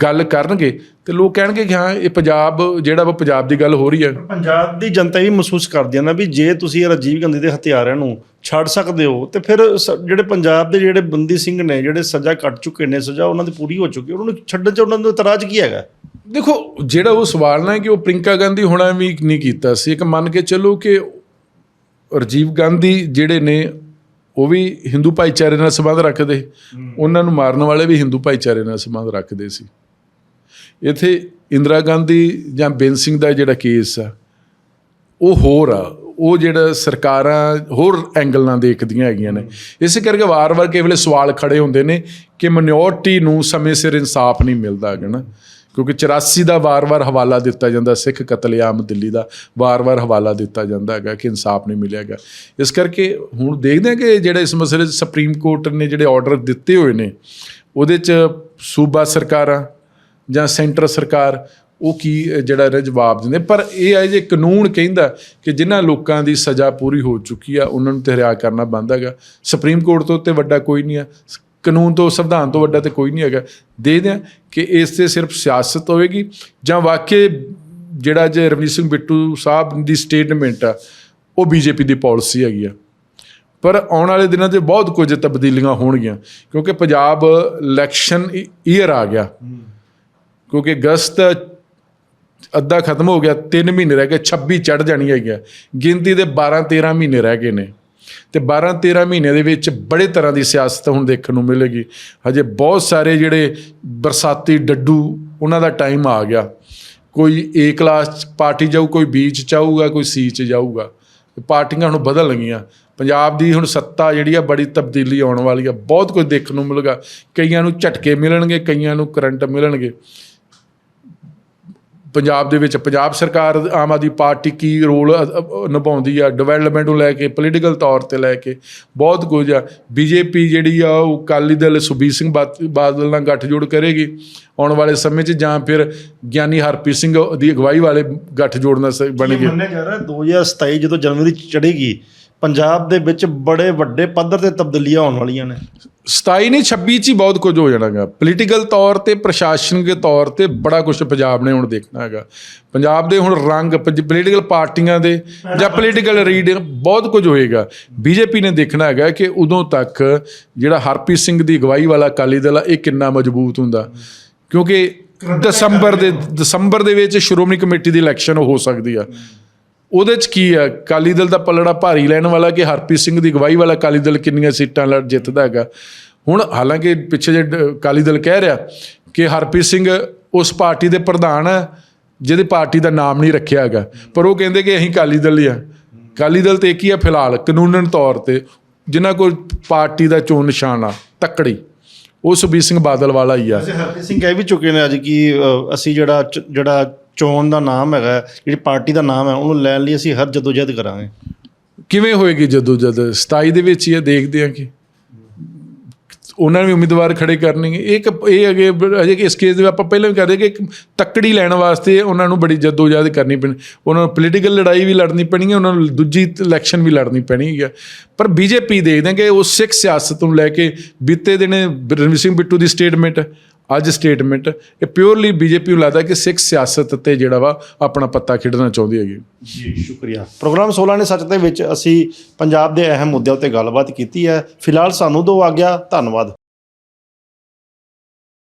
Speaker 2: ਗੱਲ ਕਰਨਗੇ ਤੇ ਲੋਕ ਕਹਿਣਗੇ ਕਿ ਹਾਂ ਇਹ ਪੰਜਾਬ ਜਿਹੜਾ ਵਾ ਪੰਜਾਬ ਦੀ ਗੱਲ ਹੋ ਰਹੀ ਹੈ।
Speaker 1: ਪੰਜਾਬ ਦੀ ਜਨਤਾ ਵੀ ਮਹਿਸੂਸ ਕਰਦੀ ਹੈ ਨਾ ਵੀ ਜੇ ਤੁਸੀਂ ਰਾਜੀਵ ਗਾਂਧੀ ਦੇ ਹਥਿਆਰਾਂ ਨੂੰ ਛੱਡ ਸਕਦੇ ਹੋ ਤੇ ਫਿਰ ਸ- ਜਿਹੜੇ ਪੰਜਾਬ ਦੇ ਜਿਹੜੇ ਬੰਦੀ ਸਿੰਘ ਨੇ ਜਿਹੜੇ ਸਜ਼ਾ ਕੱਟ ਚੁੱਕੇ ਨੇ ਸਜ਼ਾ ਉਹਨਾਂ ਦੀ ਪੂਰੀ ਹੋ ਚੁੱਕੀ ਹੈ, ਉਹਨਾਂ ਨੂੰ ਛੱਡਣ 'ਚ ਉਹਨਾਂ ਨੂੰ ਇਤਰਾਜ਼ ਕੀ ਹੈਗਾ?
Speaker 2: ਦੇਖੋ ਜਿਹੜਾ ਉਹ ਸਵਾਲ ਨਾ ਕਿ ਉਹ ਪ੍ਰਿੰਕਾ ਗਾਂਧੀ ਹੁਣਾਂ ਵੀ ਨਹੀਂ ਕੀਤਾ ਸੀ ਇੱਕ ਮੰਨ ਕੇ ਚੱਲੋ ਕਿ ਰਾਜੀਵ ਗਾਂਧੀ ਜਿਹੜੇ ਨੇ ਉਹ ਵੀ ਹਿੰਦੂ ਭਾਈਚਾਰੇ ਨਾਲ ਸੰਬੰਧ ਰੱਖਦੇ ਉਹਨਾਂ ਨੂੰ ਮਾਰਨ ਵਾਲੇ ਵੀ ਹਿੰਦੂ ਭਾਈਚਾਰੇ ਨਾਲ ਸੰਬੰਧ ਰੱਖਦੇ ਸੀ। ਇੱਥੇ ਇੰਦਰਾ ਗਾਂਧੀ ਜਾਂ ਬੇਨ ਸਿੰਘ ਦਾ ਜਿਹੜਾ ਕੇਸ ਆ, ਉਹ ਹੋਰ ਆ, ਉਹ ਜਿਹੜਾ ਸਰਕਾਰਾਂ ਹੋਰ ਐਂਗਲ ਨਾਲ ਦੇਖਦੀਆਂ ਹੈਗੀਆਂ ਨੇ। ਇਸੇ ਕਰਕੇ ਵਾਰ-ਵਾਰ ਕਈ ਵੇਲੇ ਸਵਾਲ ਖੜੇ ਹੁੰਦੇ ਨੇ ਕਿ ਮਿਨੋਰਟੀ ਨੂੰ ਸਮੇਂ ਸਿਰ ਇਨਸਾਫ ਨਹੀਂ ਮਿਲਦਾ ਹੈਗਾ ਨਾ, ਕਿਉਂਕਿ 84 ਦਾ ਵਾਰ-ਵਾਰ ਹਵਾਲਾ ਦਿੱਤਾ ਜਾਂਦਾ, ਸਿੱਖ ਕਤਲੇਆਮ ਦਿੱਲੀ ਦਾ ਵਾਰ-ਵਾਰ ਹਵਾਲਾ ਦਿੱਤਾ ਜਾਂਦਾ ਹੈਗਾ ਕਿ ਇਨਸਾਫ ਨਹੀਂ ਮਿਲਿਆਗਾ ਇਸ ਕਰਕੇ ਹੁਣ ਦੇਖਦੇ ਹਾਂ ਕਿ ਜਿਹੜਾ ਇਸ ਮਸਲੇ 'ਚ ਸੁਪਰੀਮ ਕੋਰਟ ਨੇ ਜਿਹੜੇ ਆਰਡਰ ਦਿੱਤੇ ਹੋਏ ਨੇ, ਉਹਦੇ 'ਚ ਸੂਬਾ ਸਰਕਾਰਾਂ ਜਾਂ ਸੈਂਟਰ ਸਰਕਾਰ, ਉਹ ਕੀ ਜਿਹੜਾ ਇਹਦਾ ਜਵਾਬ ਦਿੰਦੇ? ਪਰ ਇਹ ਹੈ ਜੇ ਕਾਨੂੰਨ ਕਹਿੰਦਾ ਕਿ ਜਿਨ੍ਹਾਂ ਲੋਕਾਂ ਦੀ ਸਜ਼ਾ ਪੂਰੀ ਹੋ ਚੁੱਕੀ ਆ, ਉਹਨਾਂ ਨੂੰ ਤੇ ਹਰਿਆ ਕਰਨਾ ਬੰਦ ਹੈਗਾ। ਸੁਪਰੀਮ ਕੋਰਟ ਤੋਂ ਤੇ ਵੱਡਾ ਕੋਈ ਨਹੀਂ ਆ। ਕਾਨੂੰਨ ਤੋਂ, ਸੰਵਿਧਾਨ ਤੋਂ ਵੱਡਾ ਤੇ ਕੋਈ ਨਹੀਂ ਹੈਗਾ। ਦੇ ਦਿਆਂ ਕਿ ਇਸ ਤੇ ਸਿਰਫ ਸਿਆਸਤ ਹੋਵੇਗੀ, ਜਾਂ ਵਾਕਈ ਜਿਹੜਾ ਜੇ ਰਵਨੀਤ ਸਿੰਘ ਬਿੱਟੂ ਸਾਹਿਬ ਦੀ ਸਟੇਟਮੈਂਟ ਆ, ਉਹ ਬੀਜੇਪੀ ਦੀ ਪਾਲਿਸੀ ਹੈਗੀ ਆ। ਪਰ ਆਉਣ ਵਾਲੇ ਦਿਨਾਂ 'ਚ ਬਹੁਤ ਕੁਝ ਤਬਦੀਲੀਆਂ ਹੋਣਗੀਆਂ, ਕਿਉਂਕਿ ਪੰਜਾਬ ਇਲੈਕਸ਼ਨ ਈਅਰ e-, ਆ ਗਿਆ। ਕਿਉਂਕਿ ਅਗਸਤ ਅੱਧਾ ਖਤਮ ਹੋ ਗਿਆ 3 ਮਹੀਨੇ ਰਹਿ ਗਏ 26 ਚੜ ਜਾਣੀ ਹੈਗੀ ਗਿਣਤੀ ਦੇ 12 13 ਮਹੀਨੇ ਰਹਿ ਗਏ ਨੇ। ਤੇ 12 13 ਮਹੀਨੇ ਦੇ ਵਿੱਚ ਬੜੇ ਤਰ੍ਹਾਂ ਦੀ ਸਿਆਸਤ ਹੁਣ ਦੇਖਣ ਨੂੰ ਮਿਲੇਗੀ। ਹਜੇ ਬਹੁਤ ਸਾਰੇ ਜਿਹੜੇ ਬਰਸਾਤੀ ਡੱਡੂ, ਉਹਨਾਂ ਦਾ ਟਾਈਮ ਆ ਗਿਆ। ਕੋਈ ਏ ਕਲਾਸ 'ਚ ਪਾਰਟੀ ਜਾਊ, ਕੋਈ ਬੀ 'ਚ ਜਾਊਗਾ, ਕੋਈ ਸੀ 'ਚ ਜਾਊਗਾ। ਪਾਰਟੀਆਂ ਹੁਣ ਬਦਲ ਲਗੀਆਂ ਪੰਜਾਬ ਦੀ ਹੁਣ ਸੱਤਾ ਜਿਹੜੀ ਆ, ਬੜੀ ਤਬਦੀਲੀ ਆਉਣ ਵਾਲੀ ਆ। ਬਹੁਤ ਕੁਝ ਦੇਖਣ ਨੂੰ ਮਿਲੇਗਾ। ਕਈਆਂ ਨੂੰ ਝਟਕੇ ਮਿਲਣਗੇ, ਕਈਆਂ ਨੂੰ ਕਰੰਟ ਮਿਲਣਗੇ। ਪੰਜਾਬ ਦੇ ਵਿੱਚ ਪੰਜਾਬ ਸਰਕਾਰ ਆਮ ਆਦਮੀ ਪਾਰਟੀ ਕੀ ਰੋਲ ਨਿਭਾਉਂਦੀ ਆ? ਡਿਵੈਲਪਮੈਂਟ ਨੂੰ ਲੈ ਕੇ ਪੋਲੀਟੀਕਲ ਤੌਰ ਤੇ ਲੈ ਕੇ ਬਹੁਤ ਕੁਝ ਆ। ਬੀਜੇਪੀ ਜਿਹੜੀ ਆ ਉਹ ਅਕਾਲੀ ਦਲ ਸੁਬੀਰ ਸਿੰਘ ਬਾਦ- ਬਾਦਲ ਨਾਲ ਗੱਠਜੋੜ ਕਰੇਗੀ। ਆਉਣ ਵਾਲੇ ਸਮੇਂ 'ਚ ਜਾਂ ਫਿਰ ਗਿਆਨੀ ਹਰਪ੍ਰੀਤ ਸਿੰਘ ਦੀ ਅਗਵਾਈ ਵਾਲੇ ਗੱਠਜੋੜ ਨਾਲ ਬਣੇਗੀ।
Speaker 1: ਮੰਨਿਆ ਜਾ ਰਿਹਾ? 2027 ਜਦੋਂ ਜਨਵਰੀ ਚ ਚੜੇਗੀ ਪੰਜਾਬ ਦੇ ਵਿੱਚ ਬੜੇ ਵੱਡੇ ਪੱਧਰ ਤੇ ਤਬਦੀਲੀਆਂ ਹੋਣ ਵਾਲੀਆਂ ਨੇ।
Speaker 2: 27 ਨਹੀਂ 26 ਚ ਹੀ ਬਹੁਤ ਕੁਝ ਹੋ ਜਾਣਾਗਾ ਪੋਲੀਟੀਕਲ ਤੌਰ ਤੇ ਪ੍ਰਸ਼ਾਸਨਿਕ ਤੌਰ ਤੇ ਬੜਾ ਕੁਝ ਪੰਜਾਬ ਨੇ ਹੁਣ ਦੇਖਣਾ ਹੈਗਾ। ਪੰਜਾਬ ਦੇ ਹੁਣ ਰੰਗ ਪੋਲੀਟੀਕਲ ਪਾਰਟੀਆਂ ਦੇ ਜਾਂ ਪੋਲੀਟੀਕਲ ਰੀਡ ਬਹੁਤ ਕੁਝ ਹੋਏਗਾ। ਬੀਜੇਪੀ ਨੇ ਦੇਖਣਾ ਹੈਗਾ ਕਿ ਉਦੋਂ ਤੱਕ ਜਿਹੜਾ ਹਰਪ੍ਰੀਤ ਸਿੰਘ ਦੀ ਅਗਵਾਈ ਵਾਲਾ ਅਕਾਲੀ ਦਲ ਆ, ਇਹ ਕਿੰਨਾ ਮਜ਼ਬੂਤ ਹੁੰਦਾ। ਕਿਉਂਕਿ ਦਸੰਬਰ ਦੇ ਦਸੰਬਰ ਦੇ ਵਿੱਚ ਸ਼੍ਰੋਮਣੀ ਕਮੇਟੀ ਦੀ ਇਲੈਕਸ਼ਨ ਹੋ ਸਕਦੀ ਆ। ਉਹਦੇ ਚ ਕੀ ਆ? ਅਕਾਲੀ ਦਲ ਦਾ ਪਲੜਾ ਭਾਰੀ ਲੈਣ ਵਾਲਾ ਕਿ ਹਰਪ੍ਰੀਤ ਸਿੰਘ ਦੀ ਅਗਵਾਈ ਵਾਲਾ ਅਕਾਲੀ ਦਲ ਕਿੰਨੀਆਂ ਸੀਟਾਂ ਲੜ ਜਿੱਤਦਾ ਹੈਗਾ? ਹੁਣ ਹਾਲਾਂਕਿ ਪਿੱਛੇ ਜੇ ਡ- ਅਕਾਲੀ ਦਲ ਕਹਿ ਰਿਹਾ ਕਿ ਹਰਪ੍ਰੀਤ ਸਿੰਘ ਉਸ ਪਾਰਟੀ ਦੇ ਪ੍ਰਧਾਨ ਹੈ ਜਿਹਦੀ ਪਾਰਟੀ ਦਾ ਨਾਮ ਨਹੀਂ ਰੱਖਿਆ ਹੈਗਾ। ਪਰ ਉਹ ਕਹਿੰਦੇ ਕਿ ਅਸੀਂ ਅਕਾਲੀ ਦਲ ਹੀ ਆ। ਅਕਾਲੀ ਦਲ ਤੇ ਇੱਕ ਹੀ ਆ ਫਿਲਹਾਲ, ਕਾਨੂੰਨਨ ਤੌਰ ਤੇ, ਜਿਨ੍ਹਾਂ ਕੋਲ ਪਾਰਟੀ ਦਾ ਚੋਣ ਨਿਸ਼ਾਨ ਆ, ਤੱਕੜੀ। ਉਹ ਸੁਬੀਰ ਸਿੰਘ ਬਾਦਲ ਵਾਲਾ ਹੀ ਆ।
Speaker 1: ਹਰਪ੍ਰੀਤ ਸਿੰਘ ਕਹਿ ਵੀ ਚੁੱਕੇ ਨੇ ਅੱਜ ਕਿ ਅਸੀਂ ਜਿਹੜਾ ਚ- ਜਿਹੜਾ ਚੋਣ ਦਾ ਨਾਮ ਹੈਗਾ, ਜਿਹੜੀ ਪਾਰਟੀ ਦਾ ਨਾਮ ਹੈ, ਉਹਨੂੰ ਲੈਣ ਲਈ ਅਸੀਂ ਹਰ ਜਦੋਜਹਿਦ ਕਰਾਂਗੇ।
Speaker 2: ਕਿਵੇਂ ਹੋਏਗੀ ਜਦੋਂ ਜਦ 27 ਦੇ ਵਿੱਚ ਹੀ ਇਹ ਦੇਖਦੇ ਆ ਕਿ ਉਹਨਾਂ ਨੇ ਉਮੀਦਵਾਰ ਖੜੇ ਕਰਨਗੇ। ਇਹ ਇੱਕ, ਇਹ ਅਗੇ, ਅਜੇ ਇਸ ਕੇਸ ਦੇ ਆਪਾਂ ਪਹਿਲਾਂ ਵੀ ਕਰਦੇ ਕਿ ਇੱਕ ਤੱਕੜੀ ਲੈਣ ਵਾਸਤੇ ਉਹਨਾਂ ਨੂੰ ਬੜੀ ਜਦੋਜਹਿਦ ਕਰਨੀ ਪੈਣੀ, ਉਹਨਾਂ ਨੂੰ ਪੋਲੀਟੀਕਲ ਲੜਾਈ ਵੀ ਲੜਨੀ ਪੈਣੀ ਹੈ, ਉਹਨਾਂ ਨੂੰ ਦੂਜੀ ਇਲੈਕਸ਼ਨ ਵੀ ਲੜਨੀ ਪੈਣੀ ਹੈ। ਪਰ ਬੀਜੇਪੀ ਦੇਖਦੇ ਕਿ ਉਹ ਸਿੱਖ ਸਿਆਸਤ ਨੂੰ ਲੈ ਕੇ ਬੀਤੇ ਦਿਨੇ ਰਣਵੀਰ ਸਿੰਘ ਬਿੱਟੂ ਦੀ ਸਟੇਟਮੈਂਟ ਅੱਜ ਸਟੇਟਮੈਂਟ ਇਹ ਪਿਓਰਲੀ ਬੀਜੇਪੀ ਨੂੰ ਲੱਗਦਾ ਕਿ ਸਿੱਖ ਸਿਆਸਤ ਤੇ ਜਿਹੜਾ ਵਾ ਆਪਣਾ ਪੱਤਾ ਖੇਡਣਾ ਚਾਹੁੰਦੀ ਹੈਗੀ।
Speaker 1: ਜੀ, ਸ਼ੁਕਰੀਆ। ਪ੍ਰੋਗਰਾਮ 16 ਨੇ ਸੱਚ ਦੇ ਵਿੱਚ ਅਸੀਂ ਪੰਜਾਬ ਦੇ ਅਹਿਮ ਮੁੱਦਿਆਂ ਉੱਤੇ ਗੱਲਬਾਤ ਕੀਤੀ ਹੈ। ਫਿਲਹਾਲ ਸਾਨੂੰ ਦੋ ਆ ਗਿਆ। ਧੰਨਵਾਦ।